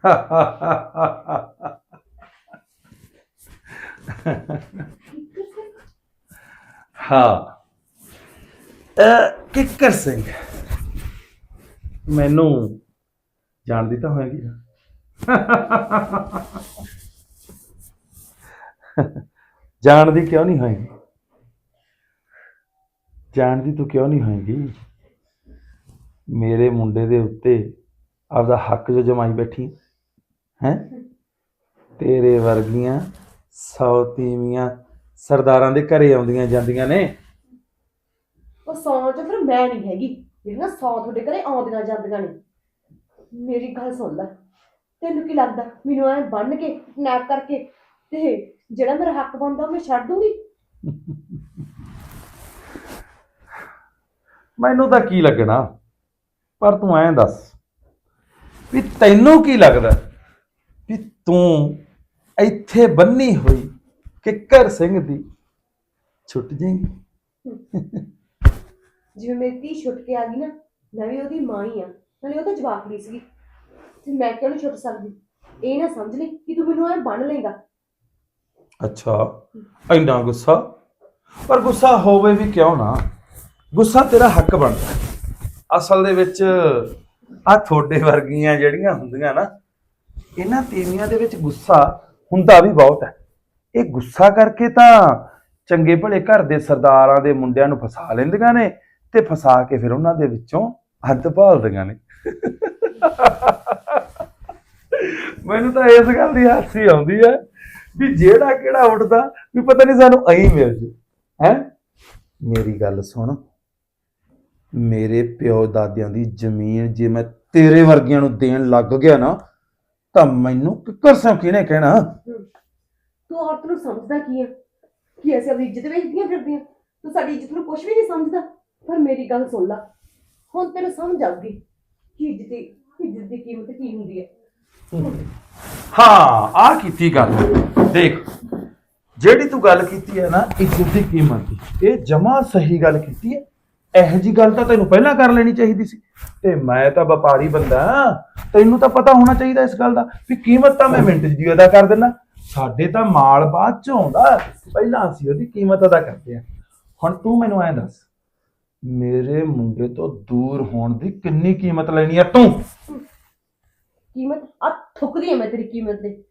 ਹਾਂ। ਕਿੱਕਰ ਸਿੰਘ। ਮੈਨੂੰ ਜਾਣਦੀ ਤਾਂ ਹੋਏਗੀ। ਜਾਣਦੀ ਕਿਉਂ ਨਹੀਂ ਹੋਏਗੀ? ਜਾਣਦੀ ਤੂੰ ਕਿਉਂ ਨਹੀਂ ਹੋਏਗੀ? ਮੇਰੇ ਮੁੰਡੇ ਦੇ ਉੱਤੇ ਆਪਦਾ ਹੱਕ ਜੋ ਜਮਾਈ ਬੈਠੀ ਹੈ? ਤੇਰੇ ਵਰਗੀਆਂ ਸੌ ਤੀਵੀਆਂ ਸਰਦਾਰਾਂ ਦੇ ਘਰੇ ਆਉਂਦੀਆਂ ਜਾਂਦੀਆਂ ਨੇ। ਉਹ ਸੌ ਚ ਫਿਰ ਮੈਂ ਨਹੀਂ ਹੈਗੀ ਜਿਹੜੀਆਂ ਸੌ ਤੁਹਾਡੇ ਘਰੇ ਆਉਂਦੀਆਂ ਜਾਂਦੀਆਂ ਨੇ। ਮੇਰੀ ਗੱਲ ਸੁਣ ਲੈ ਤੈਨੂੰ ਕੀ ਲੱਗਦਾ? ਮੈਨੂੰ ਐ ਬੰਨ ਕੇ ਨੈਪ ਕਰਕੇ ਤੇ ਜਿਹੜਾ ਮੇਰਾ ਹੱਕ ਬਣਦਾ ਉਹ ਮੈਂ ਛੱਡ ਦੂੰਗੀ? ਮੈਨੂੰ ਤਾਂ ਕੀ ਲੱਗਣਾ? ਪਰ ਤੂੰ ਐਂ ਦੱਸ ਵੀ ਤੈਨੂੰ ਕੀ ਲੱਗਦਾ? ਵੀ ਤੂੰ ਇੱਥੇ ਬੰਨੀ ਹੋਈ ਕਿੱਕਰ ਸਿੰਘ ਦੀ ਛੁੱਟ ਜਾਏਗੀ। ਜਿਵੇਂ ਮੇਰੀ ਧੀ ਛੁੱਟ ਕੇ ਆ ਗਈ ਨਾ ਮੈਂ ਵੀ ਉਹਦੀ ਮਾਂ ਹੀ ਆ ਨਾਲੇ ਉਹ ਤਾਂ ਜਵਾਕੜੀ ਸੀਗੀ। ਤੇ ਮੈਂ ਕਿਉਂ ਨਹੀਂ ਛੁੱਟ ਸਕਦੀ? ਇਹ ਨਾ ਸਮਝ ਲਈ ਕਿ ਤੂੰ ਮੈਨੂੰ ਐ ਬੰਨ ਲੇਗਾ ਅੱਛਾ ਇੰਨਾ ਗੁੱਸਾ? ਪਰ ਗੁੱਸਾ ਹੋਵੇ ਵੀ ਕਿਉਂ ਨਾ? ਗੁੱਸਾ ਤੇਰਾ ਹੱਕ ਬਣਦਾ। ਅਸਲ ਦੇ ਵਿੱਚ ਆ ਤੁਹਾਡੇ ਵਰਗੀਆਂ ਜਿਹੜੀਆਂ ਹੁੰਦੀਆਂ ਨਾ ਇਹਨਾਂ ਤੀਵੀਆਂ ਦੇ ਵਿੱਚ ਗੁੱਸਾ ਹੁੰਦਾ ਵੀ ਬਹੁਤ ਹੈ। ਇਹ ਗੁੱਸਾ ਕਰਕੇ ਤਾਂ ਚੰਗੇ ਭਲੇ ਘਰ ਦੇ ਸਰਦਾਰਾਂ ਦੇ ਮੁੰਡਿਆਂ ਨੂੰ ਫਸਾ ਲੈਂਦੀਆਂ ਨੇ ਤੇ ਫਸਾ ਕੇ ਫਿਰ ਉਹਨਾਂ ਦੇ ਵਿੱਚੋਂ ਹੱਦ ਭਾਲਦੀਆਂ ਨੇ। ਮੈਨੂੰ ਤਾਂ ਇਸ ਗੱਲ ਦੀ ਹਾਸੀ ਆਉਂਦੀ ਹੈ ਵੀ ਜਿਹੜਾ ਕਿਹੜਾ ਉੱਠਦਾ ਵੀ ਪਤਾ ਨਹੀਂ ਸਾਨੂੰ ਅਹੀਂ ਮਿਲ ਜੂ। ਹੈ? ਮੇਰੀ ਗੱਲ ਸੁਣ। ਮੇਰੇ ਪਿਓ ਦਾਦਿਆਂ ਦੀ ਜ਼ਮੀਨ ਜੇ ਮੈਂ ਤੇਰੇ ਵਰਗਿਆਂ ਨੂੰ ਦੇਣ ਲੱਗ ਗਿਆ ਨਾ ਤਾਂ ਮੈਨੂੰ ਕਿੱਕਰ ਸਿਓ ਕਿਹਨੇ ਕਹਿਣਾ? ਤੂੰ ਔਰਤ ਨੂੰ ਸਮਝਦਾ ਕੀ ਆ? ਕਿ ਅਸੀਂ ਆਪਣੀ ਇੱਜ਼ਤ ਵੇਚਦੀਆਂ ਫਿਰਦੀਆਂ? ਤੂੰ ਸਾਡੀ ਇੱਜ਼ਤ ਨੂੰ ਕੁਝ ਵੀ ਨਹੀਂ ਸਮਝਦਾ। ਪਰ ਮੇਰੀ ਗੱਲ ਸੁਣ ਲੈ। ਹੁਣ ਤੈਨੂੰ ਸਮਝ ਆਊਗੀ ਕਿ ਇੱਜ਼ਤ ਦੀ ਇੱਜ਼ਤ ਦੀ ਕੀਮਤ ਕੀ ਹੁੰਦੀ ਹੈ ਹਾਂ ਆ ਕੀਤੀ ਗੱਲ। ਦੇਖ ਜਿਹੜੀ ਤੂੰ ਗੱਲ ਕੀਤੀ ਹੈ ਨਾ ਇੱਜ਼ਤ ਦੀ ਕੀਮਤ ਦੀ ਇਹ ਜਮਾ ਸਹੀ ਗੱਲ ਕੀਤੀ ਹੈ। ਇਹੋ ਜੀ ਗੱਲ ਤਾਂ ਤੈਨੂੰ ਪਹਿਲਾਂ ਕਰ ਲੈਣੀ ਚਾਹੀਦੀ ਸੀ। ਤੇ ਮੈਂ ਤਾਂ ਵਪਾਰੀ ਬੰਦਾ ਤੈਨੂੰ ਤਾਂ ਪਤਾ ਹੋਣਾ ਚਾਹੀਦਾ ਇਸ ਗੱਲ ਦਾ ਵੀ ਕੀਮਤ ਤਾਂ ਮੈਂ ਮਿੰਟ 'ਚ ਦੀ ਅਦਾ ਕਰ ਦਿੰਦਾ। ਸਾਡੇ ਤਾਂ ਮਾਲ ਬਾਅਦ 'ਚ ਆਉਂਦਾ। ਪਹਿਲਾਂ ਅਸੀਂ ਉਹਦੀ ਕੀਮਤ ਅਦਾ ਕਰਦੇ ਹਾਂ। ਹੁਣ ਤੂੰ ਮੈਨੂੰ ਐਂ ਦੱਸ, ਮੇਰੇ ਮੁੰਡੇ ਤੋਂ ਦੂਰ ਹੋਣ ਦੀ ਕਿੰਨੀ ਕੀਮਤ ਲੈਣੀ ਹੈ ਤੂੰ? ਕੀਮਤ? ਆ ਥੁੱਕਦੀ ਹੈ ਮੈਂ ਤੇਰੀ ਕੀਮਤ ਤੇ।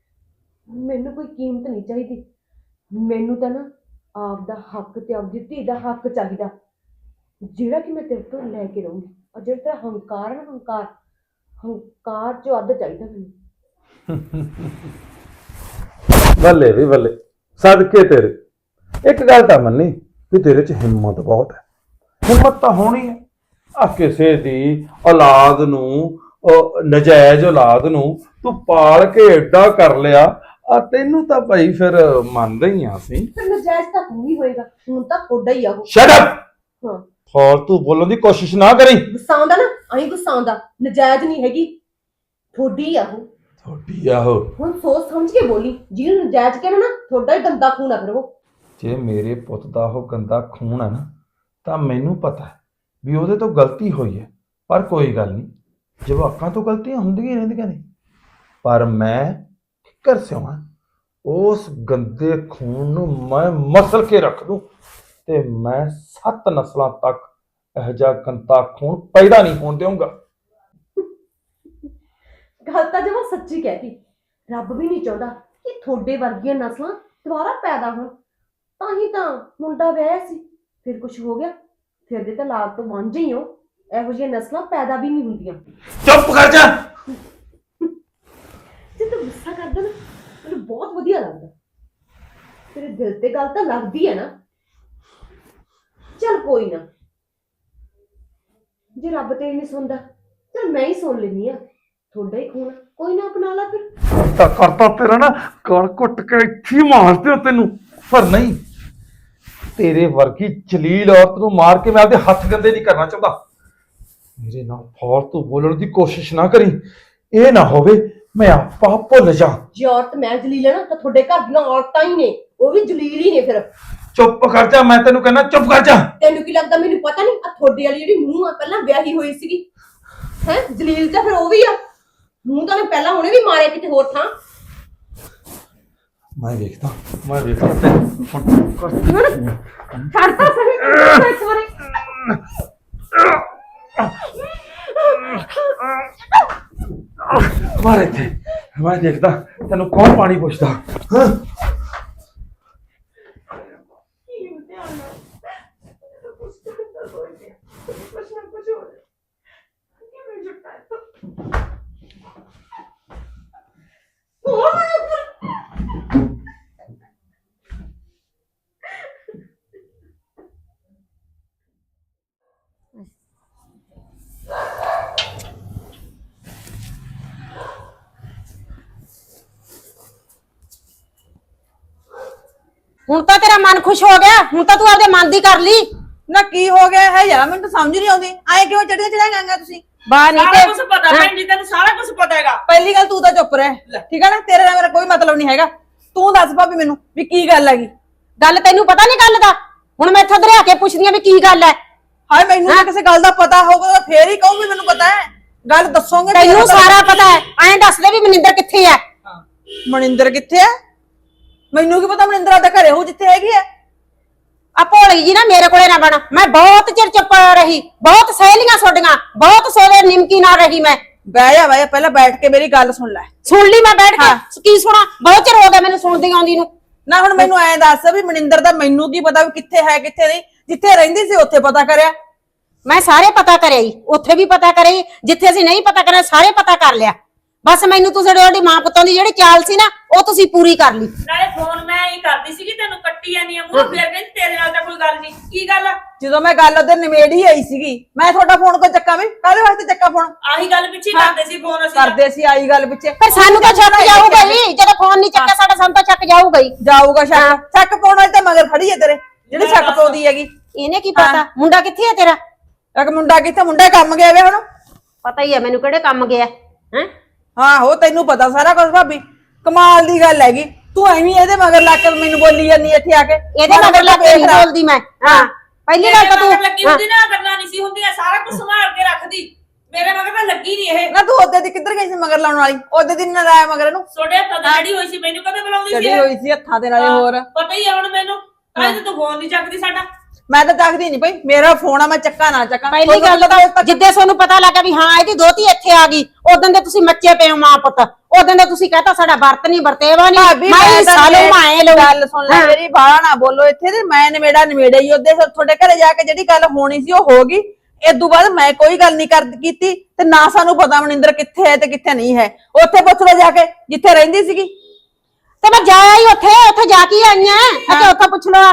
ਮੈਨੂੰ ਕੋਈ ਕੀਮਤ ਨਹੀਂ ਚਾਹੀਦੀ। ਮੈਨੂੰ ਤਾਂ ਨਾ ਆਪ ਦਾ ਹੱਕ ਤੇ ਆਪਦੀ ਧੀ ਦਾ ਹੱਕ ਚਾਹੀਦਾ। ਜਿਹੜਾ ਕਿ ਮੈਂ ਤੇਰੇ ਤੋਂ ਲੈ ਕੇ ਰਹੂੰਗੀ। ਔਰ ਜਿਹੜਾ ਤੇਰਾ ਹੰਕਾਰ ਹੈ ਨਾ ਹੰਕਾਰ ਹੰਕਾਰ ਚੋਂ ਅੱਧ ਚਾਹੀਦਾ ਮੈਨੂੰ। ਬੱਲੇ ਵੀ ਬੱਲੇ ਸਦਕੇ ਤੇਰੇ। ਇੱਕ ਗੱਲ ਤਾਂ ਮੰਨੀ ਵੀ ਤੇਰੇ 'ਚ ਹਿੰਮਤ ਬਹੁਤ ਹੈ। ਹਿੰਮਤ ਤਾਂ ਹੋਣੀ ਹੈ। ਆ ਕਿਸੇ ਦੀ ਔਲਾਦ ਨੂੰ ਉਹ ਨਜਾਇਜ਼ ਔਲਾਦ ਨੂੰ ਤੂੰ ਪਾਲ ਕੇ ਏਡਾ ਕਰ ਲਿਆ ਆ ਤੈਨੂੰ ਤਾਂ ਭਾਈ ਫਿਰ ਮੰਨਦੇ ਹੀ ਆ ਅਸੀਂ। ਫਿਰ ਨਜਾਇਜ਼ ਤਾਂ ਤੂੰ ਹੀ ਹੋਏਗਾ। ਹੁਣ ਤਾਂ ਥੋੜਾ ਹੀ ਆ ਉਹ। ਸ਼ਟ ਅਪ ਹਾਂ। ਫਾਲਤੂ ਬੋਲਣ ਦੀ ਕੋਸ਼ਿਸ਼ ਨਾ ਕਰੀ। ਗੁੱਸਾ ਆਉਂਦਾ ਨਾ ਆਈ ਗੁੱਸਾ ਆਉਂਦਾ। ਨਜਾਇਜ਼ ਨਹੀਂ ਹੈਗੀ। ਥੋੜੀ ਆ ਉਹ। ਥੋੜੀ ਆਹੋ ਹੁਣ ਸੋਚ ਸਮਝ ਕੇ ਬੋਲੀ। ਜਿਹਨੂੰ ਨਜਾਇਜ਼ ਕਹਿਣਾ ਨਾ ਥੋੜਾ ਹੀ ਗੰਦਾ ਖੂਨ ਆ ਫਿਰ ਉਹ। ਜੇ ਮੇਰੇ ਪੁੱਤ ਦਾ ਉਹ ਗੰਦਾ ਖੂਨ ਹੈ ਨਾ ਤਾਂ ਮੈਨੂੰ ਪਤਾ ਹੈ ਵੀ ਉਹਦੇ ਤੋਂ ਗਲਤੀ ਹੋਈ ਹੈ। ਪਰ ਕੋਈ ਗੱਲ ਨਹੀਂ। ਜਵਾਕਾਂ ਤੋਂ ਗਲਤੀਆਂ ਹੁੰਦੀਆਂ ਹੀ ਰਹਿੰਦੀਆਂ ਨੇ। ਪਰ ਮੈਂ ਕਰ ਸਿਆਵਾਂ ਉਸ ਗੰਦੇ ਖੂਨ ਨੂੰ ਮੈਂ ਮਸਲ ਕੇ ਰੱਖ ਦੂੰ। ਤੇ ਮੈਂ ਸੱਤ ਨਸਲਾਂ ਤੱਕ ਇਹ ਜਿਹਾ ਗੰਦਾ ਖੂਨ ਪੈਦਾ ਨਹੀਂ ਹੋਣ ਦੇਵਾਂਗਾ ਗੱਲ ਤਾਂ ਜਮਾ ਸੱਚੀ ਕਹਿਤੀ। ਰੱਬ ਵੀ ਨਹੀਂ ਚਾਹੁੰਦਾ ਕਿ ਤੁਹਾਡੇ ਵਰਗੀਆਂ ਨਸਲਾਂ ਦੁਬਾਰਾ ਪੈਦਾ ਹੋਣ। ਤਾਂ ਹੀ ਤਾਂ ਮੁੰਡਾ ਵਿਆਹਿਆ ਸੀ ਫਿਰ ਕੁਝ ਹੋ ਗਿਆ ਫਿਰ ਦੇ ਤਾਂ ਲਾਲ ਤੋਂ ਵਾਂਝੇ ਹੀ ਹੋ। ਇਹੋ ਜਿਹੀਆਂ ਨਸਲਾਂ ਪੈਦਾ ਵੀ ਨਹੀਂ ਹੁੰਦੀਆਂ। ਚੁੱਪ ਕਰ ਜਾ। ਜੇ ਤੂੰ ਗੁੱਸਾ ਕਰਦਾ ਨਾ ਮੈਨੂੰ ਬਹੁਤ ਵਧੀਆ ਲੱਗਦਾ। ਤੇਰੇ ਦਿਲ ਤੇ ਗੱਲ ਤਾਂ ਲੱਗਦੀ ਹੈ ਨਾ। ਚੱਲ ਕੋਈ ਨਾ। ਜੇ ਰੱਬ ਤੇ ਨਹੀਂ ਸੁਣਦਾ ਚੱਲ ਮੈਂ ਹੀ ਸੁਣ ਲੈਂਦੀ ਆ ਤੁਹਾਡਾ ਹੀ ਖੂਨ ਆ, ਕੋਈ ਨਾ ਅਪਣਾ ਲਾ ਫਿਰ। ਤਾਂ ਕਰਤਾ ਤੇਰਾ ਨਾ ਗਲ ਘੁੱਟ ਕੇ ਇੱਥੇ ਹੀ ਮਾਰ ਦਿਓ ਤੈਨੂੰ। ਪਰ ਨਹੀਂ ਤੇਰੇ ਵਰਗੀ ਜਲੀਲ ਔਰਤ ਨੂੰ ਮਾਰ ਕੇ ਮੈਂ ਆਪਦੇ ਹੱਥ ਗੰਦੇ ਨਹੀਂ ਕਰਨਾ ਚਾਹੁੰਦਾ। ਮੇਰੇ ਨਾਲ ਫਾਲਤੂ ਬੋਲਣ ਦੀ ਕੋਸ਼ਿਸ਼ ਨਾ ਕਰੀ। ਇਹ ਨਾ ਹੋਵੇ ਮੈਂ ਆਪਾ ਭੁੱਲ ਜਾ। ਜੇ ਔਰਤ ਮੈਂ ਜਲੀਲ ਹੈ ਨਾ ਤਾਂ ਤੁਹਾਡੇ ਘਰ ਦੀਆਂ ਔਰਤਾਂ ਹੀ ਨੇ। ਉਹ ਵੀ ਜਲੀਲ ਹੀ ਨੇ ਫਿਰ। ਚੁੱਪ ਕਰ ਜਾ ਮੈਂ ਤੈਨੂੰ ਕਹਿੰਦਾ ਚੁੱਪ ਕਰ ਜਾ। ਤੈਨੂੰ ਕੀ ਲੱਗਦਾ ਮੈਨੂੰ ਪਤਾ ਨਹੀਂ? ਆ ਤੁਹਾਡੇ ਵਾਲੀ ਜਿਹੜੀ ਮੂੰਹ ਆ ਪਹਿਲਾਂ ਵਿਆਹੀ ਹੋਈ ਸੀਗੀ। ਹੈ? ਜਲੀਲ ਤਾਂ ਫਿਰ ਉਹ ਵੀ ਆ? ਮੂੰਹ ਤਾਂ ਉਹਨੇ ਪਹਿਲਾਂ ਹੁਣੇ ਵੀ ਮਾਰਿਆ ਕਿਤੇ ਹੋਰ ਥਾਂ। ਮੈਂ ਵੇਖਦਾ ਮੈਂ ਵੇਖਦਾ ਤੈਨੂੰ ਹੁਣ ਕਰ- ਸਹੀ ਛੱਡਤਾ ਇੱਕ ਵਾਰੀ। ਮਾਰ ਇੱਥੇ। ਮੈਂ ਦੇਖਦਾ ਤੈਨੂੰ ਕੌਣ ਪਾਣੀ ਪੁੱਛਦਾ? ਹਾਂ? ਹੁਣ ਤਾਂ ਤੇਰਾ ਮਨ ਖੁਸ਼ ਹੋ ਗਿਆ ਹੁਣ ਤਾਂ ਤੂੰ ਆਪਦੇ ਮਨ ਦੀ ਕਰ ਲਈ। ਨਾ ਕੀ ਹੋ ਗਿਆ ਹੈ ਯਾਰ ਮੈਨੂੰ ਤਾਂ ਸਮਝ ਨਹੀਂ ਆਉਂਦੀ। ਐ ਕਿਉਂ ਚੜੀਆਂ ਚੜਾਈਆਂ ਗਾਂਗਾ ਤੁਸੀਂ? ਬਾਹਰ ਨਹੀਂ ਸਾਰਾ ਤੇ ਕੁਝ ਪਤਾ ਭੈਣ ਜੀ ਤੈਨੂੰ ਸਾਰਾ ਕੁਝ ਪਤਾ ਹੈਗਾ। ਪਹਿਲੀ ਗੱਲ ਤੂੰ ਤਾਂ ਚੁੱਪ ਰਹਿ। ਠੀਕ ਹੈ ਨਾ? ਤੇਰੇ ਨਾਲ ਮੇਰਾ ਕੋਈ ਮਤਲਬ ਨਹੀਂ ਹੈਗਾ। ਤੂੰ ਦੱਸ ਭਾਬੀ ਮੈਨੂੰ ਵੀ ਕੀ ਗੱਲ ਹੈਗੀ। ਗੱਲ ਤੈਨੂੰ ਪਤਾ ਨਹੀਂ ਗੱਲ ਦਾ? ਹੁਣ ਮੈਂ ਇੱਥੋਂ ਦਰਿਆ ਕੇ ਪੁੱਛਦੀ ਆ ਵੀ ਕੀ ਗੱਲ ਹੈ ਹਾਏ ਮੈਨੂੰ ਤਾਂ ਕਿਸੇ ਗੱਲ ਦਾ ਪਤਾ ਹੋਊਗਾ ਤਾਂ ਫੇਰ ਹੀ ਕਹੂੰ ਵੀ ਮੈਨੂੰ ਪਤਾ ਹੈ ਗੱਲ ਦੱਸੋਗੇ ਤੈਨੂੰ ਸਾਰਾ ਪਤਾ ਹੈ ਐਂ। ਦੱਸ ਦੇ ਵੀ ਮਨਿੰਦਰ ਕਿੱਥੇ ਹੈ। ਮਨਿੰਦਰ ਕਿੱਥੇ ਹੈ ਮੈਨੂੰ ਕੀ ਪਤਾ ਮਨਿੰਦਰ ਆਦਾ ਘਰੇ ਹੋ ਜਿੱਥੇ ਹੈਗੀ ਹੈ? ਆ ਭੋਲੀ ਜੀ ਨਾ ਮੇਰੇ ਕੋਲੇ ਨਾ ਬਣ। ਮੈਂ ਬਹੁਤ ਚਿਰ ਚੁੱਪ ਰਹੀ ਬਹੁਤ ਸਹੇਲੀਆਂ ਛੋਡੀਆਂ ਬਹੁਤ ਸੋਲੇ ਨਿਮਕੀ ਨਾਲ ਰਹੀ ਮੈਂ। ਬਹਿ ਜਾ ਬਹਿ ਜਾ ਪਹਿਲਾਂ ਬੈਠ ਕੇ ਮੇਰੀ ਗੱਲ ਸੁਣ ਲੈ। ਸੁਣ ਲਈ ਮੈਂ ਬੈਠ। ਕੇ? ਕੀ ਸੁਣਾ? ਬਹੁਤ ਚਿਰ ਹੋ ਗਿਆ ਮੈਨੂੰ ਸੁਣਦੀ ਆਉਂਦੀ ਨੂੰ। ਨਾ ਹੁਣ ਮੈਨੂੰ ਐਂ ਦੱਸ ਵੀ ਮਨਿੰਦਰ ਦਾ ਮੈਨੂੰ ਕੀ ਪਤਾ ਵੀ ਕਿੱਥੇ ਹੈ ਕਿੱਥੇ ਨਹੀਂ ਜਿੱਥੇ ਰਹਿੰਦੀ ਸੀ ਉੱਥੇ ਪਤਾ ਕਰਿਆ। ਮੈਂ ਸਾਰੇ ਪਤਾ ਕਰਿਆ ਜੀ ਉੱਥੇ ਵੀ ਪਤਾ ਕਰਿਆ ਜਿੱਥੇ ਅਸੀਂ ਨਹੀਂ ਪਤਾ ਕਰਿਆ ਸਾਰੇ ਪਤਾ ਕਰ ਲਿਆ। ਬਸ ਮੈਨੂੰ ਤੁਸੀਂ ਤੁਹਾਡੀ ਮਾਂ ਪੁੱਤਾਂ ਦੀ ਜਿਹੜੀ ਚਾਲ ਸੀ ਨਾ ਉਹ ਤੁਸੀਂ ਪੂਰੀ ਕਰ ਲਈ। ਨਾਲੇ ਫੋਨ ਮੈਂ ਹੀ ਕਰਦੀ ਸੀਗੀ ਤੈਨੂੰ ਕੱਟੀ ਜਾਂਦੀ ਆ ਮੂੰਹ ਫੇਰ ਕਹਿੰਦੀ ਤੇਰੇ ਨਾਲ ਤਾਂ ਕੋਈ ਗੱਲ ਨਹੀਂ। ਕੀ ਗੱਲ ਆ? ਜਦੋਂ ਮੈਂ ਗੱਲ ਉਹਦੇ ਨਿਮੇੜੀ ਆਈ ਸੀਗੀ ਮੈਂ ਤੁਹਾਡਾ ਫੋਨ ਕੋ ਚੱਕਾਂ ਵੀ? ਕਾਹਦੇ ਵਾਸਤੇ ਚੱਕਾਂ ਫੋਨ? ਆਹੀ ਗੱਲ ਪਿੱਛੇ ਹੀ। ਕਰਦੇ ਸੀ ਫੋਨ ਅਸੀਂ। ਕਰਦੇ ਸੀ ਆਈ ਗੱਲ ਪਿੱਛੇ। ਫਿਰ ਸਾਨੂੰ ਤਾਂ ਛੱਕ ਜਾਊਗਾ ਹੀ ਜਦੋਂ ਫੋਨ ਨਹੀਂ ਚੱਕਿਆ ਸਾਡਾ ਸਾਨੂੰ ਤਾਂ ਛੱਕ ਜਾਊਗਾ ਹੀ ਜਾਊਗਾ ਸ਼ੱਕ ਸ਼ੱਕ ਪਾਉਣ ਵਾਲੀ ਤਾਂ ਮਗਰ ਖੜੀ ਹੈ ਤੇਰੇ ਜਿਹੜੀ ਸ਼ੱਕ ਪਾਉਂਦੀ ਹੈਗੀ। ਇਹਨੇ ਕੀ ਪਤਾ? ਮੁੰਡਾ ਕਿੱਥੇ ਹੈ ਤੇਰਾ? ਇੱਕ ਮੁੰਡਾ ਕਿੱਥੇ ਮੁੰਡਾ ਕੰਮ ਗਿਆ ਵੇ ਹੁਣ। ਪਤਾ ਹੀ ਹੈ ਮੈਨੂੰ ਕਿਹੜੇ ਕੰਮ ਗਿਆ ਹੈ? ਹਾਂ ਹੋ ਤੈਨੂੰ ਪਤਾ ਸਾਰਾ ਕੁਝ ਭਾਬੀ। ਕਮਾਲ ਦੀ ਗੱਲ ਹੈਗੀ। ਤੂੰ ਐਵੇਂ ਇਹਦੇ ਮਗਰ ਲੱਗ ਕੇ ਮੈਨੂੰ ਬੋਲੀ ਜਾਂਦੀ ਇੱਥੇ ਆ ਕੇ। ਇਹਦੇ ਮਗਰ ਲੱਗ ਕੇ ਨਹੀਂ ਬੋਲਦੀ ਮੈਂ। ਹਾਂ ਪਹਿਲੀ ਗੱਲ ਤਾਂ ਤੂੰ ਲੱਗੀ ਹੁੰਦੀ ਨਾ ਗੱਲਾਂ ਨਹੀਂ ਸੀ ਹੁੰਦੀਆਂ ਸਾਰਾ ਕੁਝ ਸੰਭਾਲ ਕੇ ਰੱਖਦੀ। ਮੇਰੇ ਮਗਰ ਤਾਂ ਲੱਗੀ ਨਹੀਂ ਇਹ। ਨਾ ਤੂੰ ਉਹਦੇ ਦੀ ਕਿੱਧਰ ਗਈ ਸੀ ਮਗਰ ਲਾਉਣ ਵਾਲੀ? ਉਹਦੇ ਦੀ ਨਾ ਲਾਇਆ ਮਗਰ ਇਹਨੂੰ? ਛੋਟੇ ਹੱਥਾਂ ਲੜੀ ਹੋਈ ਸੀ ਮੈਨੂੰ ਕਦੇ ਬੁਲਾਉਂਦੀ ਸੀ ਇਹ? ਹੋਈ ਸੀ ਹੱਥਾਂ ਦੇ ਨਾਲੇ ਹੋਰ। ਪਤਾ ਹੀ ਆ ਹੁਣ ਮੈਨੂੰ। ਤਾਂ ਤੂੰ ਫੋਨ ਨਹੀਂ ਚੱਕਦੀ ਸਾਡਾ। ਮੈਂ ਤਾਂ ਚੱਕਦੀ ਨਹੀਂ ਭਈ ਮੇਰਾ ਫੋਨ ਆ ਮੈਂ ਚੱਕਾ ਨਾ ਚੱਕਾਂ। ਪਹਿਲੀ ਗੱਲ ਤਾਂ ਜਿੱਦੇ ਤੁਹਾਨੂੰ ਪਤਾ ਲੱਗਾ ਵੀ ਹਾਂ ਇਹਦੀ ਦੋਤੀ ਇੱਥੇ ਆ ਗਈ ਉਦੋਂ ਦੇ ਤੁਸੀਂ ਮੱਚੇ ਪਏ ਹੋ ਮਾਂ ਪੁੱਤ। ਉਦੋਂ ਦੇ ਤੁਸੀਂ ਕਹਤਾ ਸਾਡਾ ਵਰਤ ਨਹੀਂ ਵਰਤੇਵਾ ਨਹੀਂ ਮੈਂ ਸਾਲੋਂ ਮਾਏ ਲਊ ਗੱਲ ਸੁਣ ਲੈ ਮੇਰੀ ਬਾਹਰ ਨਾ ਬੋਲੋ ਇੱਥੇ ਤੇ ਮੈਂ ਨਵੇੜਾ ਨਵੇੜਾ ਹੀ ਉਹਦੇ ਤੁਹਾਡੇ ਘਰੇ ਜਾ ਕੇ ਜਿਹੜੀ ਗੱਲ ਹੋਣੀ ਸੀ ਉਹ ਹੋ ਗਈ। ਇਦੋਂ ਬਾਅਦ ਮੈਂ ਕੋਈ ਗੱਲ ਨਹੀਂ ਕਰ ਕੀਤੀ ਤੇ ਨਾ ਸਾਨੂੰ ਪਤਾ ਮਨਿੰਦਰ ਕਿੱਥੇ ਹੈ ਤੇ ਕਿੱਥੇ ਨਹੀਂ ਹੈ। ਉੱਥੇ ਪੁੱਛ ਲਓ ਜਾ ਕੇ ਜਿੱਥੇ ਰਹਿੰਦੀ ਸੀਗੀ। ਤੇ ਮੈਂ ਜਾ ਆਈ ਉੱਥੇ ਉੱਥੇ ਜਾ ਕੇ ਆਈਆਂ ਅਤੇ ਉੱਥੇ ਪੁੱਛ ਲਓ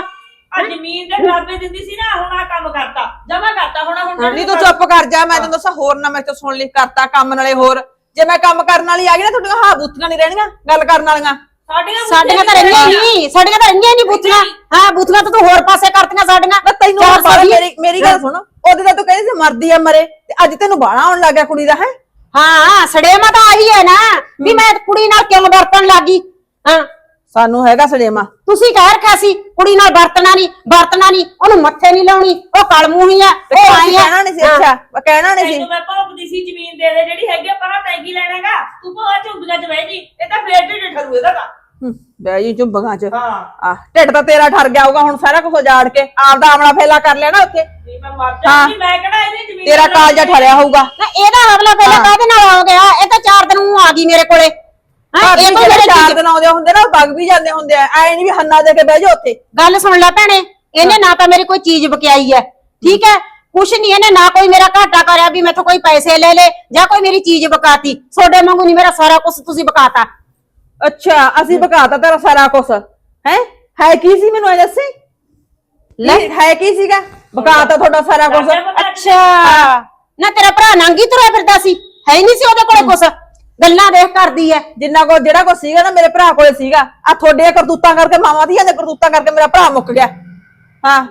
ਆ ਜ਼ਮੀਨ ਦੇ ਖਰਾਬੇ ਦਿੰਦੀ ਸੀ ਨਾ ਹੁਣ ਆ ਕੰਮ ਕਰਤਾ ਜਮਾ ਕਰਤਾ ਹੁਣ ਹੁਣ ਨਹੀਂ ਤੂੰ ਚੁੱਪ ਕਰ ਜਾ ਮੈਂ ਤੈਨੂੰ ਦੱਸਾਂ ਹੋਰ ਨਾ ਮੈਂ ਤੇ ਸੁਣ ਲਈ ਕਰਤਾ ਕੰਮ ਨਾਲੇ ਹੋਰ। ਜੇ ਮੈਂ ਕੰਮ ਕਰਨ ਵਾਲੀ ਆ ਗਈ ਨਾ ਤੁਹਾਡੀਆਂ ਹਾਂ ਬੂਥੀਆਂ ਨਹੀਂ ਰਹਿਣੀਆਂ ਗੱਲ ਕਰਨ ਵਾਲੀਆਂ। ਸਾਡੀਆਂ ਸਾਡੀਆਂ ਤਾਂ ਰਹੀਆਂ ਹੀ ਨਹੀਂ ਸਾਡੀਆਂ ਤਾਂ ਰਹੀਆਂ ਨਹੀਂ ਬੁੱਥੀਆਂ। ਹਾਂ ਬੁੱਥੀਆਂ ਤਾਂ ਤੂੰ ਹੋਰ ਪਾਸੇ ਕਰਤੀਆਂ ਸਾਡੀਆਂ। ਨਾ ਤੈਨੂੰ ਚਾਰ ਮੇਰੀ ਮੇਰੀ ਗੱਲ ਸੁਣ ਉਹਦੇ ਤਾਂ ਤੂੰ ਕਹਿੰਦੀ ਸੀ ਮਰਦੀ ਆ ਮਰੇ ਤੇ ਅੱਜ ਤੈਨੂੰ ਬਾਣਾ ਆਉਣ ਲੱਗਾ ਕੁੜੀ ਦਾ ਹੈ? ਹਾਂ ਸੜੇਮਾ ਤਾਂ ਆਹੀ ਹੈ ਨਾ ਵੀ ਮੈਂ ਕੁੜੀ ਨਾਲ ਕਿਉਂ ਵਰਤਣ ਲੱਗੀ ਹਾਂ। ਸਾਨੂੰ ਹੈਗਾ ਸੜੇਮਾ। ਤੁਸੀਂ ਕਹਿ ਰੱਖਿਆ ਸੀ? ਕੁੜੀ ਨਾਲ ਵਰਤਣਾ ਨਹੀਂ ਵਰਤਣਾ ਨਹੀਂ ਉਹਨੂੰ ਮੱਥੇ ਨਹੀਂ ਲਾਉਣੀ ਉਹ ਕਲਮੂਹੀ ਆ ਤੇ ਉਹ ਆਈ ਕਹਿਣਾ ਆ ਨਹੀਂ ਸੀ ਅੱਛਾ ਮੈਂ ਕਹਿਣਾ ਨਹੀਂ ਸੀ। ਤੈਨੂੰ ਮੈਂ ਭੌਂਕਦੀ ਸੀ ਜ਼ਮੀਨ ਦੇ ਦੇ ਜਿਹੜੀ ਹੈਗੀ ਆ ਪਰਾਂ ਤੈਂ ਕੀ ਲੈਣਾਗਾ? ਤੂੰ ਭਾਵੇਂ ਝੁੰਬੀਆਂ ਚ ਬਹਿ ਜੀ ਇਹ ਤਾਂ ਫੇਰ ਢਿੱਡ ਠਰੂ ਇਹਦਾ ਤਾਂ। ਹੂੰ, ਬਹਿ ਜੀ ਚੁੰਬਗਾ ਚ। ਹਾਂ। ਆ ਢਿੱਡ ਤਾਂ ਤੇਰਾ ਠਰ ਗਿਆ ਹੋਊਗਾ ਹੁਣ ਸਾਰਾ ਕੁਝ ਉਜਾੜ ਕੇ ਆਪਦਾ ਆਮਲਾ ਫੇਲਾ ਕਰ ਲਿਆ ਨਾ ਉੱਥੇ। ਨਹੀਂ ਮੈਂ ਮਰ ਜਾਂਦੀ ਮੈਂ ਕਿਹੜਾ ਇਹਦੀ ਜ਼ਮੀਨ ਤੇਰਾ ਕਾਲਜਾ ਠਰਿਆ ਹੋਊਗਾ। ਨਾ ਇਹਦਾ ਹਮਲਾ ਪਹਿਲਾਂ ਕਾਹਦੇ ਨਾਲ ਹੋ ਗਿਆ? ਇਹ ਤਾਂ ਚਾਰ ਦਿਨ ਉਹ ਆ ਗਈ ਮੇਰੇ ਕੋਲੇ। ਹਾਂ ਭਾਬੀ ਇਹ ਕੋਈ ਜਿਹੜੇ ਮੇਰੇ ਚਾਰ ਚੀਜ਼- ਦਿਨ ਆਉਂਦੇ ਹੁੰਦੇ ਨਾ ਉਹ ਵਗ ਵੀ ਜਾਂਦੇ ਹੁੰਦੇ ਆ। ਐ ਨਹੀਂ ਵੀ ਹੰਨਾ ਦੇ ਕੇ ਬਹਿ ਜਾ ਉੱਥੇ। ਗੱਲ ਸੁਣ ਲੈ ਭੈਣੇ ਇਹਨੇ ਨਾ ਤਾਂ ਮੇਰੀ ਕੋਈ ਚੀਜ਼ ਬਕਿਆਈ ਹੈ ਠੀਕ ਹੈ? ਕੁਛ ਨਹੀਂ ਇਹਨੇ ਨਾ ਕੋਈ ਮੇਰਾ ਘਾਟਾ ਕਰਿਆ ਵੀ ਮੈਥੋਂ ਕੋਈ ਪੈਸੇ ਲੈ ਲੈ ਜਾਂ ਕੋਈ ਮੇਰੀ ਚੀਜ਼ ਬਕਾਤੀ। ਤੁਹਾਡੇ ਵਾਂਗੂ ਨਹੀਂ ਮੇਰਾ ਸਾਰਾ ਕੁਝ ਤੁਸੀਂ ਬਕਾਤਾ। ਅੱਛਾ ਅਸੀਂ ਬਕਾਤਾ ਤੇਰਾ ਸਾਰਾ ਕੁਝ ਹੈ? ਹੈ ਕੀ ਸੀ ਮੈਨੂੰ ਇਹ ਦੱਸੀ? ਲੈ ਹੈ ਕੀ ਸੀਗਾ? ਬਕਾਤਾ ਤੁਹਾਡਾ ਸਾਰਾ ਪਤਾ ਅੱਛਾ। ਨਾ ਤੇਰਾ ਭਰਾ ਨੰਗੀ ਤੁਰਿਆ ਫਿਰਦਾ ਸੀ। ਹੈ ਹੀ ਨਹੀਂ ਸੀ ਉਹਦੇ ਕੋਲੇ ਕੁਛ। ਗੱਲਾਂ ਦੇਖ ਕਰਦੀ ਐ। ਜਿੰਨਾ ਕੋ ਜਿਹੜਾ ਕੋ ਸੀਗਾ ਨਾ ਮੇਰੇ ਭਰਾ ਕੋਲੇ ਸੀਗਾ। ਆ ਤੁਹਾਡੇ ਕਰਤੂਤਾਂ ਕਰਕੇ ਮਾਵਾਂ ਦੀਆਂ ਦੇ ਕਰਤੂਤਾਂ ਕਰਕੇ ਮੇਰਾ ਭਰਾ ਮੁੱਕ ਗਿਆ। ਹਾਂ।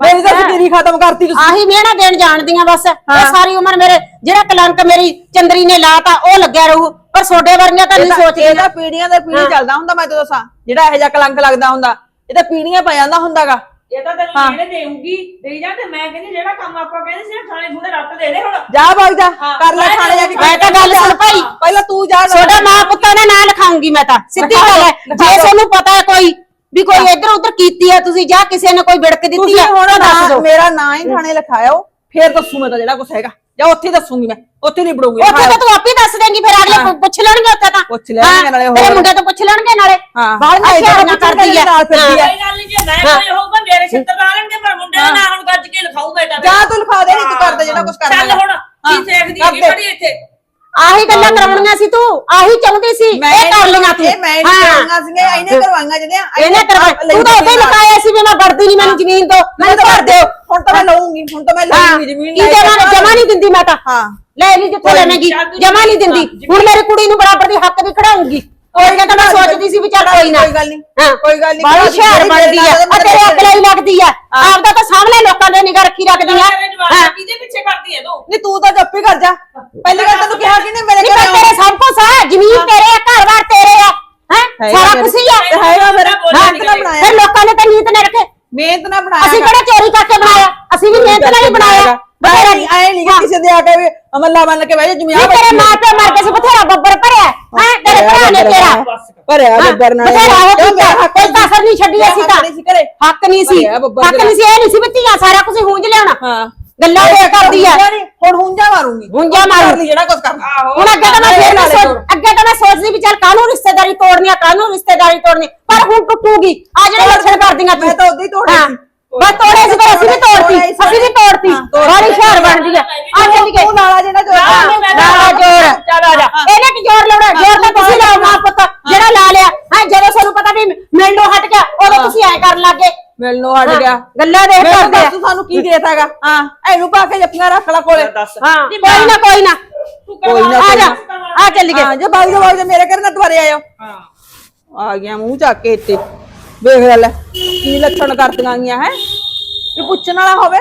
ਮੇਰੀ ਤਾਂ ਸਕੀਰੀ ਖਤਮ ਕਰਤੀ ਤੁਸੀਂ। ਆਹੀ ਮਿਹਣਾ ਦੇਣ ਜਾਣਦੀਆਂ ਬਸ। ਇਹ ਸਾਰੀ ਉਮਰ ਮੇਰੇ ਜਿਹੜਾ ਕਲੰਕ ਮੇਰੀ ਚੰਦਰੀ ਨੇ ਲਾਤਾ ਉਹ ਲੱਗਿਆ ਰਹੂ। ਪਰ ਛੋਡੇ ਵਰਗੀਆਂ ਤਾਂ ਨਹੀਂ ਤਾਂ- ਇਹ ਸੋਚਦੀਆਂ ਤਾਂ ਪੀੜੀਆਂ ਦੇ ਪੀੜੀ ਚੱਲਦਾ ਹੁੰਦਾ ਮੈਂ ਤਾਂ ਦੱਸਾਂ। ਜਿਹੜਾ ਇਹੋ ਜਿਹਾ ਕਲੰਕ ਲੱਗਦਾ ਹੁੰਦਾ ਇਹ ਤਾਂ ਪੀੜੀਆਂ ਪੈ ਜਾਂਦਾ ਹੁੰਦਾਗਾ। ਇਹ ਤਾਂ ਤੈਨੂੰ ਹਾਂ। ਜਿਹੜੇ ਦੇਊਗੀ ਦੇਈ ਜਾ ਤੇ ਮੈਂ ਕਹਿੰਦੀ ਜਿਹੜਾ ਕੰਮ ਆਪਾਂ ਕਹਿੰਦੇ ਸੀ ਨਾ ਥਾਣੇ ਥੋੜੇ ਰੱਤ ਦੇ ਦੇ ਹੁਣ। ਜਾ ਭਾਗ ਜਾ ਹਾਂ, ਕਰ ਲੈ ਮੈਂ ਥਾਣੇ ਜਾ ਕੇ। ਮੈਂ ਤਾਂ ਗੱਲ ਸੁਣ ਭਾਈ ਪਹਿਲਾਂ ਤੂੰ ਜਾ ਤੁਹਾਡਾ ਮਾਂ ਪੁੱਤਾਂ ਦਾ ਨਾਂ ਲਿਖਾਉਂਗੀ ਮੈਂ ਤਾਂ। ਸਿੱਧੀ ਗੱਲ ਹੈ। ਲਿਖਾ ਜੇ ਦਿਓ। ਤੁਹਾਨੂੰ ਪਤਾ ਹੈ ਕੋਈ ਵੀ ਕੋਈ ਇੱਧਰ ਉੱਧਰ ਕੀਤੀ ਹੈ ਤੁਸੀਂ ਜਾਂ ਕਿਸੇ ਨੇ ਕੋਈ ਵਿੜਕ ਦਿੱਤੀ ਤੁਸੀਂ ਹੈ ਹੁਣ ਤਾਂ ਦੱਸ ਨਾ- ਦਿਓ। ਮੇਰਾ ਨਾਂ ਹੀ ਥਾਣੇ ਲਿਖਾਇਓ। ਫੇਰ ਦੱਸੂ ਮੈਂ ਤਾਂ ਜਿਹੜਾ ਕੁਛ ਹੈਗਾ। ਜਾਂ ਉੱਥੇ ਹੀ ਦੱਸੂਗੀ ਮੈਂ। ਉੱਥੇ ਨਹੀਂ ਬੜੂਗੀ ਉੱਥੇ ਤਾਂ ਤੂੰ ਆਪੇ ਦੱਸ ਦੇਂਗੀ ਫਿਰ ਅਗਲੇ ਪੁ- ਪੁੱਛ ਲੈਣਗੇ ਉੱਥੇ ਤਾਂ। ਪੁੱਛ ਲੈਣਗੇ ਹਾਂ, ਨਾਲੇ ਹੋਰ। ਤੇਰੇ ਮੁੰਡੇ ਤੋਂ ਪੁੱਛ ਲੈਣਗੇ ਨਾਲੇ। ਹਾਂ। ਬਾਹਲੀਆਂ ਆਏ ਤਾਂ ਸ਼ਹਿਰੀਆਂ ਪੁੱਛਣਗੇ ਕਰਦੀ ਹੈ। ਨਾਲ ਫਿਰਦੀ ਹੈ। ਕੋਈ ਗੱਲ ਨਹੀਂ ਜੇ ਮੈਂ ਕੋਈ ਹੋਊਗਾ ਮੇਰੇ ਛਿੱਤਰ ਲਾ ਲੈਣਗੇ ਪਰ ਮੁੰਡੇ ਦਾ ਨਾਂ ਹੁਣ ਗੱਜ ਕੇ ਲਿਖਾਊ ਬੇਟਾ ਜਾ ਤੂੰ ਲਿਖਾ ਦੇ ਨਹੀਂ ਤੂੰ ਕਰ ਦੇ ਜਿਹੜਾ ਕੁਛ ਕਰਨਾ ਚੱਲ ਹੁਣ ਕੀ ਹਾਂ, ਦੇਖਦੀ ਕਰ ਹੈਗੀ ਦੇ। ਖੜੀ ਇੱਥੇ। ਆਹੀ ਗੱਲਾਂ ਕਰਾਉਣੀਆਂ ਸੀ ਤੂੰ ਆਹੀ ਚਾਹੁੰਦੀ ਸੀ। ਮੈਂ ਇਹ ਕਰ ਲਈਆਂ ਤੂੰ। ਇਹ ਮੈਂ ਨਹੀਂ ਕਰਵਾਈਆਂ ਸੀਗੀਆਂ ਇਹਨੇ ਕਰਵਾਈਆਂ ਜਿਹੜੀਆਂ ਇਹਨੇ ਕਰਵਾ ਤੂੰ ਤਾਂ ਉਹਦੇ ਲਕਾਇਆ ਸੀ ਵੀ ਮੈਂ ਵੜਦੀ ਨਹੀਂ ਮੈਨੂੰ ਜ਼ਮੀਨ ਦੋ ਮੈਨੂੰ ਭਰ ਦਿਓ। ਹੁਣ ਤਾਂ ਮੈਂ ਲਊਂਗੀ ਹੁਣ ਤਾਂ ਮੈਂ ਹਾਂ। ਲਊਂਗੀ ਜ਼ਮੀਨ ਕੀ ਜਮਾ ਜਮਾ ਨਹੀਂ ਦਿੰਦੀ ਮੈਂ ਤਾਂ। ਹਾਂ। ਲੈ ਲਈ ਜਿੱਥੇ ਲੈਣੇਗੀ। ਜਮਾ ਨਹੀਂ ਦਿੰਦੀ। ਹੁਣ ਮੇਰੀ ਕੁੜੀ ਨੂੰ ਬਰਾਬਰ ਦੀ ਹੱਕ ਵੀ ਖੜਾਉਂਗੀ। ਕੋਈ ਨਾ ਤਾਂ ਮੈਂ ਸੋਚਦੀ ਸੀ ਵੀ ਚੱਲ ਕੋਈ ਨਾ। ਕੋਈ ਗੱਲ ਨਹੀਂ। ਹਾਂ। ਕੋਈ ਗੱਲ ਨਹੀਂ ਬੜੀ ਸ਼ਹਿਰ ਬਣਦੀ ਆ। ਆ ਤੇਰੇ ਅਕਲ ਹੀ ਲੱਗਦੀ ਆ। ਆਪਦਾ ਤਾਂ ਸਾਹਮਣੇ ਲੋਕਾਂ ਦੇ ਨਿਗਾਹ ਰੱਖੀ ਰੱਖਦੀ ਆ। ਕਿਹਦੇ ਪਿੱਛੇ ਕਰਦੀ ਹੈ ਤੂੰ? ਨਹੀਂ ਤੂੰ ਤਾਂ ਚੁੱਪ ਹੀ ਕਰ ਜਾ। ਪਹਿਲੀ ਗੱਲ ਤੈਨੂੰ ਕਿਹਾ ਕਿ ਨਹੀਂ ਮੇਰੇ ਨਹੀਂ ਪਰ ਤੇਰੇ ਸਭ ਕੁਝ ਆ। ਜ਼ਮੀਨ ਤੇਰੇ ਆ ਘਰ-ਬਾਰ ਤੇਰੇ ਆ। ਹੈ? ਸਾਰਾ ਕੁਝ ਹੀ ਆ। ਹੈਗਾ ਮੇਰਾ ਬਣਾਇਆ ਫਿਰ ਲੋਕਾਂ ਨੇ ਤਾਂ ਨੀਤ ਨਾ ਰੱਖੇ। ਮਿਹਨਤ ਨਾਲ ਬਣਾਇਆ ਅਸੀਂ ਕਿਹੜਾ ਚੋਰੀ ਕਰਕੇ ਬਣਾਇਆ? ਅਸੀਂ ਵੀ ਮਿਹਨਤ ਨਾਲ ਹੀ ਬਣਾਇਆ। ਬਥੇਰਾ ਨਹੀਂ ਆਏ ਨਹੀਂ ਕਿਸੇ ਦੇ ਆ ਕੇ ਵੀ ਅਮੱਲਾ ਮੰਨ ਕੇ ਬਹਿ ਜਾ ਜਿਵੇਂ ਨਹੀਂ ਤੇਰੇ ਮਾਂ ਪਿਓ ਮਰ ਗਏ ਸੀ ਬਥੇਰਾ ਬੱਬਰ ਭਰਿਆ। ਹੈ ਤੇਰੇ ਭਰਾ ਨੇ ਤੇਰਾ। ਭਰਿਆ। ਹਾਂ, ਬੱਬਰ ਨਾਲ। ਬਥੇਰਾ ਉਹ ਕਿਉਂ ਮੇਰਾ ਕੀਤਾ, ਹੱਕ ਕੋਈ ਕਸਰ ਨਹੀਂ ਛੱਡੀ ਅਸੀਂ ਤਾਂ। ਨਹੀਂ ਸੀ ਘਰੇ। ਹੱਕ ਨਹੀਂ ਸੀ ਭਰਿਆ ਬੱਬਰ ਹੱਕ ਦੇ ਨਹੀਂ ਸੀ ਇਹ ਨਹੀਂ ਸੀ ਵੀ ਧੀਆਂ ਸਾਰਾ ਕੁਝ ਹੁੰਝ ਲਿਆਉਣਾ ਹਾਂ। ਗੱਲਾਂ ਦੇ ਕਰਦੀ ਆ। ਹੁਣ ਹੁੰਜਾ ਮਾਰੂੰਗੀ। ਹੁੰਜਾ ਮਾਰੂ। ਕਰ ਲਈ ਜਿਹੜਾ ਕੁਝ ਕਰਨਾ। ਹੁਣ ਅੱਗੇ ਤਾਂ ਮੈਂ ਫੇਰ ਵੀ ਸੋਚ ਅੱਗੇ ਤਾਂ ਮੈਂ ਸੋਚਦੀ ਵੀ ਚੱਲ ਕਾਹਨੂੰ ਰਿਸ਼ਤੇਦਾਰੀ ਤੋੜਨੀ ਆ ਕਾਹਨੂੰ ਰਿਸ਼ਤੇਦਾਰੀ ਤੋੜਨੀ ਪਰ ਹੁਣ ਟੁੱਟੂਗੀ ਆ ਜਿਹੜੇ ਲੱਛਣ ਕਰਦੀਆਂ ਤੂੰ। ਮੈਂ ਤਾਂ ਉਦੋਂ ਹੀ ਤੋੜੀ ਹਾਂ। ਸੀ। ਬਸ ਤੋੜੇ ਸੀ ਪਰ ਅਸੀਂ ਵੀ ਤੋੜਤੀ ਅਸੀਂ ਵੀ ਤੋੜਤੀ। ਬੜੀ ਸ਼ਹਿਰ ਬਣਦੀ ਆ ਆ ਚੱਲ ਗਏ ਤੂੰ ਨਾਲਾ ਜਿਹੜਾ ਜੋ ਹਾਂ, ਲਾਲਾ ਜੋਰ ਚੱਲ ਆ ਜਾ। ਇਹਨੇ ਕੀ ਜੋਰ ਲਾਉਣਾ ਜੋਰ ਤਾਂ ਤੁਸੀਂ ਲਾਓ ਮਾਂ ਪੁੱਤ ਜਿਹੜਾ ਲਾ ਲਿਆ। ਹਾਂ ਜਦੋਂ ਤੁਹਾਨੂੰ ਪਤਾ ਵੀ ਮਿਲਣੋਂ ਹਟ ਗਿਆ ਉਦੋਂ ਤੁਸੀਂ ਐ ਕਰਨ ਲੱਗੇ ਮਿਲਣੋਂ ਹਟ ਗਿਆ। ਗੱਲਾਂ ਦੇ ਕਰਦੇ ਆ। ਤੂੰ ਸਾਨੂੰ ਕੀ ਦੇਤਾਗਾ ਹਾਂ। ਇਹਨੂੰ ਪਾ ਕੇ ਜੱਫੀਆਂ ਰੱਖ ਲੈ ਕੋਲੇ। ਹਾਂ ਕੋਈ ਨਾ ਕੋਈ ਨਾ। ਕੋਈ ਨਾ ਆ ਜਾ ਆ ਚੱਲ ਗਏ ਹਾਂ ਜੇ ਬਾਗ ਜਾ ਬਾਗ ਜਾ ਮੇਰੇ ਘਰ ਨਾ ਦੁਬਾਰੇ ਆਇਓ। ਹਾਂ। ਆ ਗਿਆ ਮੂੰਹ ਚੱਕ ਕੇ ਇੱਥੇ। ਵੇਖ ਲੈ ਕੀ ਲੱਛਣ ਕਰਦੀਆਂ ਗਈਆਂ ਹੈ? ਇਹ ਪੁੱਛਣ ਵਾਲਾ ਹੋਵੇ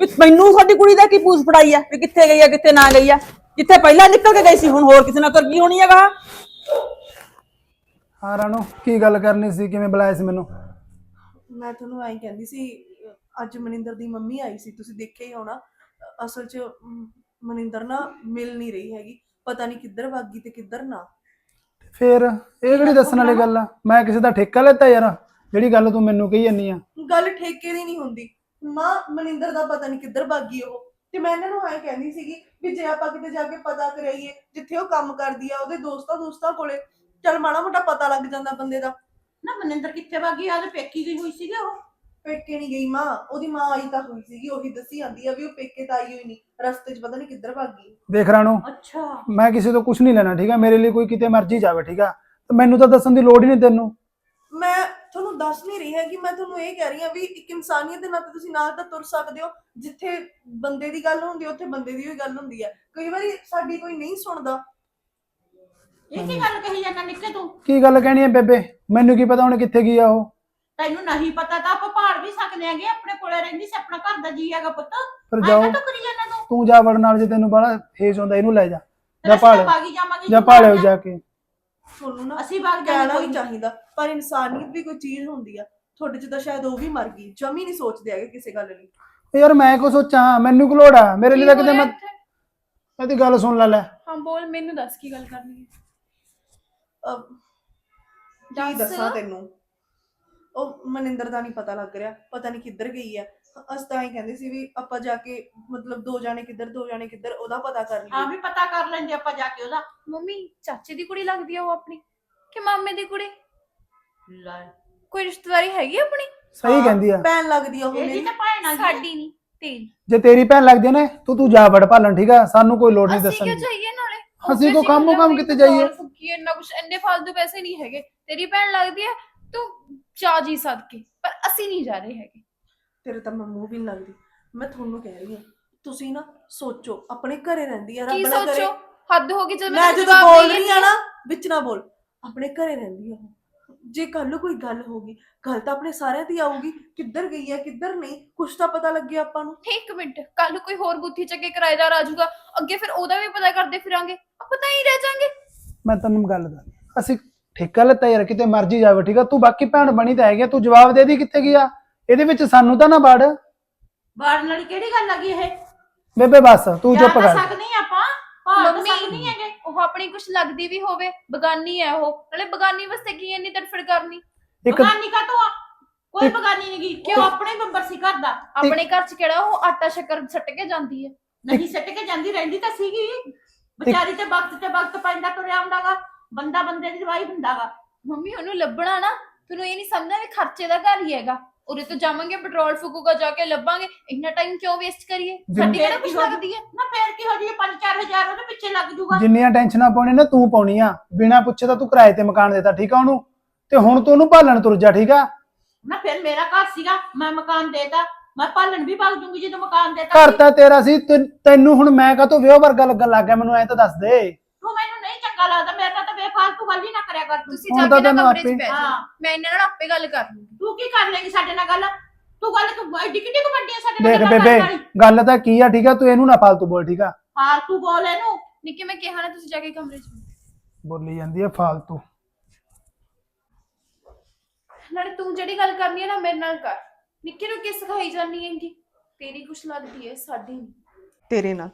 ਵੀ ਮੈਨੂੰ ਸਾਡੀ ਕੁੜੀ ਦਾ ਕੀ ਪੂਛ ਫੜਾਈ ਆ ਵੀ ਕਿੱਥੇ ਗਈ ਆ ਕਿੱਥੇ ਨਾ ਗਈ ਆ? ਜਿੱਥੇ ਪਹਿਲਾਂ ਨਿਕਲ ਕੇ ਗਈ ਸੀ ਹੁਣ ਹੋਰ ਕਿਸੇ ਨਾਲ ਤੁਰ ਗਈ ਹੋਣੀ ਹੈਗਾ ਹਾਂ ਰਾਣੋ ਕੀ ਗੱਲ ਕਰਨੀ ਸੀ? ਕਿਵੇਂ ਬੁਲਾਇਆ ਸੀ ਮੈਨੂੰ? ਮੈਂ ਤੁਹਾਨੂੰ ਐਂ ਕਹਿੰਦੀ ਸੀ ਅ, ਅੱਜ ਮਨਿੰਦਰ ਦੀ ਮੰਮੀ ਆਈ ਸੀ ਤੁਸੀਂ ਦੇਖਿਆ ਹੀ ਹੋਣਾ ਅ, ਅਸਲ 'ਚ ਮ, ਮਨਿੰਦਰ ਨਾ ਮਿਲ ਨਹੀਂ ਰਹੀ ਹੈਗੀ ਪਤਾ ਨਹੀਂ ਕਿੱਧਰ ਭੱਗ ਗਈ ਤੇ ਕਿੱਧਰ ਨਾ। ਫੇਰ ਇਹ ਕਿਹੜੀ ਦੱਸਣ ਵਾਲੀ ਗੱਲ ਆ? ਮੈਂ ਕਿਸੇ ਦਾ ਠੇਕਾ ਲੈਤਾ ਯਾਰ। ਜਿਹੜੀ ਗੱਲ ਤੂੰ ਮੈਨੂੰ ਕਹੀ ਜੰਨੀ ਆ। ਗੱਲ ਠੇਕੇ ਦੀ ਨਹੀਂ ਹੁੰਦੀ। ਮਾਂ ਮਨਿੰਦਰ ਦਾ ਪਤਾ ਨਹੀਂ ਕਿੱਧਰ ਭੱਗ ਗਈ ਉਹ। ਤੇ ਮੈਂ ਇਹਨਾਂ ਨੂੰ ਐਂ ਕਹਿੰਦੀ ਸੀਗੀ ਵੀ ਜੇ ਆਪਾਂ ਕਿਤੇ ਜਾ ਕੇ ਪਤਾ ਕਰਾਈਏ ਜਿੱਥੇ ਉਹ ਕੰਮ ਕਰਦੀ ਆ ਉਹਦੇ ਦੋਸਤਾਂ ਦੋਸਤਾਂ ਕੋਲੇ ਚੱਲ ਮਾੜਾ ਮੋਟਾ ਪਤਾ ਲੱਗ ਜਾਂਦਾ ਬੰਦੇ ਦਾ। ਨਾ ਮਨਿੰਦਰ ਕਿੱਥੇ ਵਾਗੀ ਆਲੇ ਪੇਕੀ ਗਈ ਹੋਈ ਸੀਗੇ ਉਹ। ਪੇਕੇ ਨਹੀਂ ਗਈ ਮਾਂ ਉਹਦੀ ਮਾਂ ਆਈ ਤਾਂ ਹੋਈ ਸੀਗੀ ਉਹੀ ਦੱਸੀ ਜਾਂਦੀ ਆ ਵੀ ਉਹ ਪੇਕੇ ਤਾਂ ਆਈ ਹੋਈ ਨਹੀਂ ਰਸਤੇ 'ਚ ਪਤਾ ਨਹੀਂ ਕਿੱਧਰ ਭੱਗ ਗਈ। ਦੇਖ ਰਾਣੋ ਅੱਛਾ। ਮੈਂ ਕਿਸੇ ਤੋਂ ਕੁਝ ਨਹੀਂ ਲੈਣਾ ਠੀਕ ਆ? ਮੇਰੇ ਲਈ ਕੋਈ ਕਿਤੇ ਮਰਜ਼ੀ ਜਾਵੇ ਠੀਕ ਆ? ਤੇ ਮੈਨੂੰ ਤਾਂ ਦੱਸਣ ਦੀ ਲੋੜ ਹੀ ਨਹੀਂ ਤੈਨੂੰ। ਮੈਂ ਤੁਹਾਨੂੰ ਦੱਸ ਨਹੀਂ ਰਹੀ ਹੈ ਕਿ ਮੈਂ ਤੁਹਾਨੂੰ ਇਹ ਕਹਿ ਰਹੀ ਹਾਂ ਵੀ ਇੱਕ ਇਨਸਾਨੀਅਤ ਦੇ ਨਾਤੇ ਤੁਸੀਂ ਨਾਲ ਤਾਂ ਤੁਰ ਸਕਦੇ ਹੋ ਜਿੱਥੇ ਬੰਦੇ ਦੀ ਗੱਲ ਹੁੰਦੀ ਹੈ ਉੱਥੇ ਬੰਦੇ ਦੀ ਵੀ ਗੱਲ ਹੁੰਦੀ ਹੈ। ਕਈ ਵਾਰੀ ਸਾਡੀ ਕੋਈ ਨਹੀਂ ਸੁਣਦਾ। ਇਹ ਕੀ ਗੱਲ ਕਹੀ ਜਾਂਦਾ ਨਿੱਕੇ ਤੂੰ? ਕੀ ਗੱਲ ਕਹਿਣੀ ਹੈ ਬੇਬੇ? ਮੈਨੂੰ ਕੀ ਪਤਾ ਹੁਣ ਕਿੱਥੇ ਗਈ ਆ ਉਹ? ਤੈਨੂੰ ਨਹੀਂ ਪਤਾ ਤਾਂ ਆਪਾਂ ਭਾਲ ਵੀ ਸਕਦੇ ਆਂਗੇ ਆਪਣੇ ਕੋਲੇ ਰਹਿੰਦੀ ਸੀ ਆਪਣਾ ਘਰ ਦਾ ਜੀ ਹੈਗਾ ਪੁੱਤ। ਫਿਰ ਜਾਓ। ਤਾਂ ਕਰੀ ਜਾਂਦਾ ਤੂੰ? ਤੂੰ ਜਾ ਵੜ ਨਾਲ ਜੇ ਤੈਨੂੰ ਬੜਾ ਫੇਜ ਹੁੰਦਾ ਇਹਨੂੰ ਲੈ ਜਾ। ਜਾ ਅਸੀਂ ਭਾਲ ਬਾਗੀ ਜਾਵਾਂਗੇ ਭਾਲਿਓ ਜਾ ਕੇ। ਤੁਹਾਨੂੰ ਨਾ ਅਸੀਂ ਬਾਗ ਕਹਿਣਾ ਜਾਣਾ ਵੀ ਚਾਹੀਦਾ ਪਰ ਇਨਸਾਨੀਅਤ ਵੀ ਕੋਈ ਚੀਜ਼ ਹੁੰਦੀ ਆ ਤੁਹਾਡੇ 'ਚ ਤਾਂ ਸ਼ਾਇਦ ਉਹ ਵੀ ਮਰ ਗਈ ਜਮੀ ਨਹੀਂ ਸੋਚਦੇ ਹੈਗੇ ਕਿਸੇ ਗੱਲ ਲਈ। ਯਾਰ ਮੈਂ ਕੋ ਸੋਚਾਂ? ਮੈਨੂੰ ਕੀ ਲੋੜ ਆ? ਮੇਰੇ ਲਈ ਤਾਂ ਕਿਤੇ ਮੈਂ ਇਹਦੀ ਗੱਲ ਸੁਣ ਲੈ ਲੈ। ਹਾਂ ਬੋਲ ਮੈਨੂੰ ਦੱਸ ਕੀ ਗੱਲ ਕਰਨੀ ਹੈ। ਅਹ, ਕੀ ਦੱਸ। ਦੱਸਾਂ ਤੈਨੂੰ? ਉਹ ਮਨਿੰਦਰ ਦਾ ਨਹੀਂ ਪਤਾ ਲੱਗ ਰਿਹਾ ਪਤਾ ਨਹੀਂ ਕਿੱਧਰ ਗਈ ਹੈ ਅਸ ਤਾਂ ਹੀ ਕਹਿੰਦੇ ਸੀ ਵੀ ਆਪਾਂ ਜਾ ਕੇ ਮਤਲਬ ਦੋ ਜਾਣੇ ਕਿੱਧਰ ਦੋ ਜਾਣੇ ਕਿੱਧਰ ਉਹਦਾ ਪਤਾ ਕਰ ਹਾਂ ਲਈਏ। ਵੀ ਪਤਾ ਕਰ ਲੈਂਦੇ ਆਪਾਂ ਜਾ ਕੇ ਉਹਦਾ। ਮੰਮੀ ਚਾਚੇ ਦੀ ਕੁੜੀ ਲੱਗਦੀ ਆ ਉਹ ਆਪਣੀ ਕਿ ਮਾਮੇ ਦੀ ਕੁੜੀ? ਲੈ। ਕੋਈ ਰਿਸ਼ਤੇਦਾਰੀ ਹੈਗੀ ਆ ਆਪਣੀ? ਸਹੀ ਕਹਿੰਦੀ ਆ। ਭੈਣ ਲੱਗਦੀ ਆ ਉਹ ਇਹਦੀ ਮੇਰੀ। ਤਾਂ ਭੈਣ ਆ ਗਈ ਸਾਡੀ ਨਹੀਂ ਤੇਰੀ। ਜੇ ਤੇਰੀ ਭੈਣ ਲੱਗਦੀ ਆ ਨਾ ਤੂੰ ਤੂੰ ਜਾ ਵੜ ਭਾਲਣ ਠੀਕ ਆ? ਸਾਨੂੰ ਕੋਈ ਲੋੜ ਨਹੀਂ ਅਸੀਂ ਦੱਸਣ ਕਿਉਂ ਦੀ। ਜਾਈਏ ਨਾਲੇ? ਅਸੀਂ ਕੋ Obviously ਕੰਮ ਕੰਮ ਕਿਤੇ ਜਾਈਏ? ਫੁੱਕੀ ਇੰਨਾ ਕੁਛ ਇੰਨੇ ਫालतू ਪੈਸੇ ਨਹੀਂ ਹੈਗੇ। ਤੇਰੀ ਭੈਣ ਲੱਗਦੀ ਹੈ ਤੂੰ ਜਾ ਜੀ ਸਦਕੇ ਪਰ ਅਸੀਂ ਨਹੀਂ ਜਾ ਰਹੇ ਹੈਗੇ। ਤੇਰੇ ਤਾਂ ਮੈਂ ਮੂੰਹ ਵੀ ਲੱਗਦੀ ਮੈਂ ਤੁਹਾਨੂੰ ਕਹਿ ਰਹੀ ਹਾਂ ਤੁਸੀਂ ਨਾ ਸੋਚੋ ਆਪਣੇ ਘਰੇ ਰਹਿੰਦੀ ਆ ਕੀ ਰੱਬ ਨਾ ਕਰੇ ਸੋਚੋ ਹੱਦ ਹੋ ਗਈ ਜਦ ਮੈਂ ਜਦੋਂ ਜਵਾਬ ਬੋਲ ਰਹੀ ਆ ਨਾ ਵਿੱਚ ਨਾ ਬੋਲ ਆਪਣੇ ਘਰੇ ਰਹਿੰਦੀ ਆ ਉਹ। ਜੇ ਕੱਲ ਨੂੰ ਕੋਈ ਗੱਲ ਹੋਗੀ ਗੱਲ ਤਾਂ ਆਪਣੇ ਸਾਰਿਆਂ ਦੀ ਆਊਗੀ ਕਿੱਧਰ ਗਈ ਆ ਕਿੱਧਰ ਨਹੀਂ ਕੁਛ ਤਾਂ ਪਤਾ ਲੱਗੇ ਆਪਾਂ ਨੂੰ। ਇੱਕ ਮਿੰਟ ਕੱਲ ਕੋਈ ਹੋਰ ਬੁੱਧੀ ਚੱਕੇ ਕਿਰਾਏਦਾਰ ਆ ਜਾਊਗਾ ਅੱਗੇ ਫਿਰ ਉਹਦਾ ਵੀ ਪਤਾ ਕਰਦੇ ਫਿਰਾਂਗੇ ਆਪਾਂ ਤਾਂ ਹੀ ਰਹਿ ਜਾਾਂਗੇ। ਮੈਂ ਤੈਨੂੰ ਗੱਲ ਦੱਸ ਅਸੀਂ ਠੇਕਾ ਲੈਤਾ ਯਾਰ ਕਿਤੇ ਮਰਜ਼ੀ ਜਾਵੇ ਠੀਕ ਆ? ਤੂੰ ਬਾਕੀ ਭੈਣ ਬਣੀ ਤਾਂ ਹੈਗੀ ਆ, ਤੂੰ ਜਵਾਬ ਦੇ ਦੀ ਕਿੱਥੇ ਗਿਆ? ਇਹਦੇ ਵਿੱਚ ਸਾਨੂੰ ਤਾਂ ਨਾ ਵੜ। ਬਾੜਨ ਵਾਲੀ ਕਿਹੜੀ ਗੱਲ ਲੱਗੀ ਇਹ? ਬੇਬੇ ਬਸ ਤੂੰ ਜਾ ਚੁੱਪ ਤਾਂ ਕਰ। ਸਕਦੀ ਆਪਾਂ ਭਾਲ ਤਾਂ ਮੰਮੀ ਸਕਦੀ ਹੈਗੇ। ਉਹ ਆਪਣੀ ਕੁਛ ਲੱਗਦੀ ਵੀ ਹੋਵੇ ਬਗਾਨੀ ਹੈ ਉਹ। ਨਾਲੇ ਬਗਾਨੀ ਵਾਸਤੇ ਕੀ ਇੰਨੀ ਤੜਫੜ ਕਰਨੀ? ਇੱਕ ਬਗਾਨੀ ਕਾ ਤੋਂ ਕੋਈ ਇੱਕ- ਬਗਾਨੀ ਨਹੀਂ ਗਈ ਕਿਉਂ ਆਪਣੇ ਬੰਬਰ ਸੀ ਘਰ ਦਾ? ਆਪਣੇ ਘਰ ਚ ਕਿਹੜਾ ਉਹ ਆਟਾ ਸ਼ੱਕਰ ਸੱਟ ਕੇ ਜਾਂਦੀ ਹੈ ਨਹੀਂ ਸੱਟ ਕੇ ਜਾਂਦੀ ਰਹਿੰਦੀ ਤਾਂ ਸੀਗੀ। ਵਿਚਾਰੀ ਤੇ ਵਕਤ ਤੇ ਵਕਤ ਪੈਂਦਾ ਤੁਰਿਆ ਹੁੰਦਾਗਾ। ਬੰਦਾ ਬੰਦੇ ਦੀ ਦਵਾਈ ਹੁੰਦਾਗਾ। ਮੰਮੀ ਉਹਨੂੰ ਲੱਭਣਾ ਨਾ ਤੁਹਾਨੂੰ ਇਹ ਨਹੀਂ ਸਮਝਣਾ ਵੀ ਖਰਚੇ ਦਾ ਘਰ ਹੀ ਹੈਗਾ। ਉਰੇ ਤੋਂ ਜਾਵਾਂਗੇ ਪੈਟਰੋਲ ਫੂਕੂਗਾ ਜਾ ਕੇ ਲੱਭਾਂਗੇ। ਇੰਨਾ ਟਾਈਮ ਕਿਉਂ ਵੇਸਟ ਕਰੀਏ? ਸਾਡੀ ਕਿਹੜਾ ਕੁਛ ਲੱਗਦੀ ਹੈ? ਨਾ ਫੇਰ ਕੀ ਹੋ ਜੀ 5-4000 ਉਹਦੇ ਪਿੱਛੇ ਲੱਗ ਜੂਗਾ। ਜਿੰਨੀਆਂ ਟੈਨਸ਼ਨਾਂ ਪਾਉਣੀ ਨਾ ਤੂੰ ਪਾਉਣੀ ਆ। ਬਿਨਾਂ ਪੁੱਛੇ ਤਾਂ ਤੂੰ ਕਿਰਾਏ ਤੇ ਮਕਾਨ ਦੇਤਾ ਠੀਕ ਆ ਉਹਨੂੰ? ਤੇ ਹੁਣ ਤੂੰ ਉਹਨੂੰ ਭਾਲਣ ਤੁਰ ਜਾ ਠੀਕ ਆ? ਨਾ ਫਿਰ ਮੇਰਾ ਘਰ ਸੀਗਾ ਮੈਂ ਮਕਾਨ ਦੇਤਾ। ਮੈਂ ਪਾਲਣ ਵੀ ਭਗ ਜੂੰਗੀ ਜਦੋਂ ਮਕਾਨ ਦੇਤਾ। ਘਰ। ਤਾਂ ਤੇਰਾ ਸੀ ਤੈਨ- ਹੁਣ ਮੈਂ ਕਾਹਤੋਂ ਵਿਆਹ ਵਰਗਾ ਲੱਗਣ ਲੱਗ ਗਿਆ ਮੈਨੂੰ ਐ ਤਾਂ ਦੱਸ ਦੇ। ਨਹੀਂ ਚੰਗਾ ਲੱਗਦਾ ਮੇਰੇ ਨਾਲ ਤਾਂ ਬੇਫਾਲਤੂ ਗੱਲ ਹੀ ਨਾ ਕਰਿਆ ਕਰ ਤੂੰ। ਤੁਸੀਂ ਹੁਣ ਜਾ ਤਾਂ ਕੇ ਨਾ ਤੈਨੂੰ ਕਮਰੇ 'ਚ ਆਪੇ- ਬਹਿ ਜਾਓ। ਹਾਂ ਮੈਂ ਇਹਨਾਂ ਨਾਲ ਆਪੇ ਗੱਲ ਕਰ ਲੂੰਗੀ। ਤੂੰ ਕੀ ਕਰ ਲੇਗੀ ਸਾਡੇ ਨਾਲ ਗੱਲ? ਤੂੰ ਗੱਲ ਕਿ ਐਡੀ ਕਿੱਡੀ ਕੁ ਵੱਡੀ ਹੈ ਸਾਡੇ ਦੇਖ ਨਾਲ ਗੱਲ ਬੇਬੇ ਕਰਨ ਵਾਲੀ? ਗੱਲ ਤਾਂ ਕੀ ਆ ਠੀਕ ਆ? ਤੂੰ ਇਹਨੂੰ ਨਾ ਫਾਲਤੂ ਬੋਲ ਠੀਕ ਆ? ਹਾਂ ਤੂੰ ਬੋਲ ਇਹਨੂੰ। ਨਿੱਕੀ ਮੈਂ ਕਿਹਾ ਨਾ ਤੁਸੀਂ ਜਾ ਕੇ ਕਮਰੇ 'ਚ। ਬੋਲੀ ਜਾਂਦੀ ਆ ਫਾਲਤੂ। ਨਾਲੇ ਤੂੰ ਜਿਹੜੀ ਗੱਲ ਕਰਨੀ ਹੈ ਨਾ ਮੇਰੇ ਨਾਲ ਕਰ। ਨਿੱਕੀ ਨੂੰ ਕਿਸ ਸਿਖਾਈ ਜਾਨੀ ਹੈਗੀ? ਤੇਰੀ ਕੁਛ ਲੱਗਦੀ ਹੈ ਸਾਡੀ ਨਹੀਂ ਤੇਰੇ ਨਾਲ।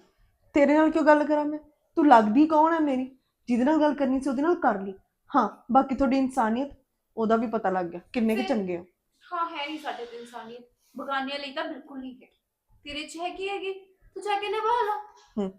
ਤੇਰੇ ਨਾਲ ਕਿਉਂ ਗੱਲ ਕਰਾਂ ਮੈਂ? ਤੂੰ ਲੱਗਦੀ ਕੌਣ ਹੈ ਮੇਰੀ? ਜਿਹਦੇ ਨਾਲ ਗੱਲ ਕਰਨੀ ਸੀ ਉਹਦੇ ਨਾਲ ਕਰ ਲਈ। ਹਾਂ ਬਾਕੀ ਤੁਹਾਡੀ ਇਨਸਾਨੀਅਤ ਉਹਦਾ ਵੀ ਪਤਾ ਲੱਗ ਗਿਆ। ਕਿੰਨੇ ਕੁ ਫਿਰ- ਚੰਗੇ ਹੋ। ਹਾਂ ਹੈ ਨਹੀਂ ਸਾਡੇ ਤੇ ਇਨਸਾਨੀਅਤ। ਬਗਾਨੀਆਂ ਲਈ ਤਾਂ ਬਿਲਕੁਲ ਨਹੀਂ ਹੈ। ਤੇਰੇ 'ਚ ਹੈਗੀ ਹੈਗੀ? ਤੂੰ ਜਾ ਕੇ ਨਿਭਾ ਲਾ। ਹੂੰ।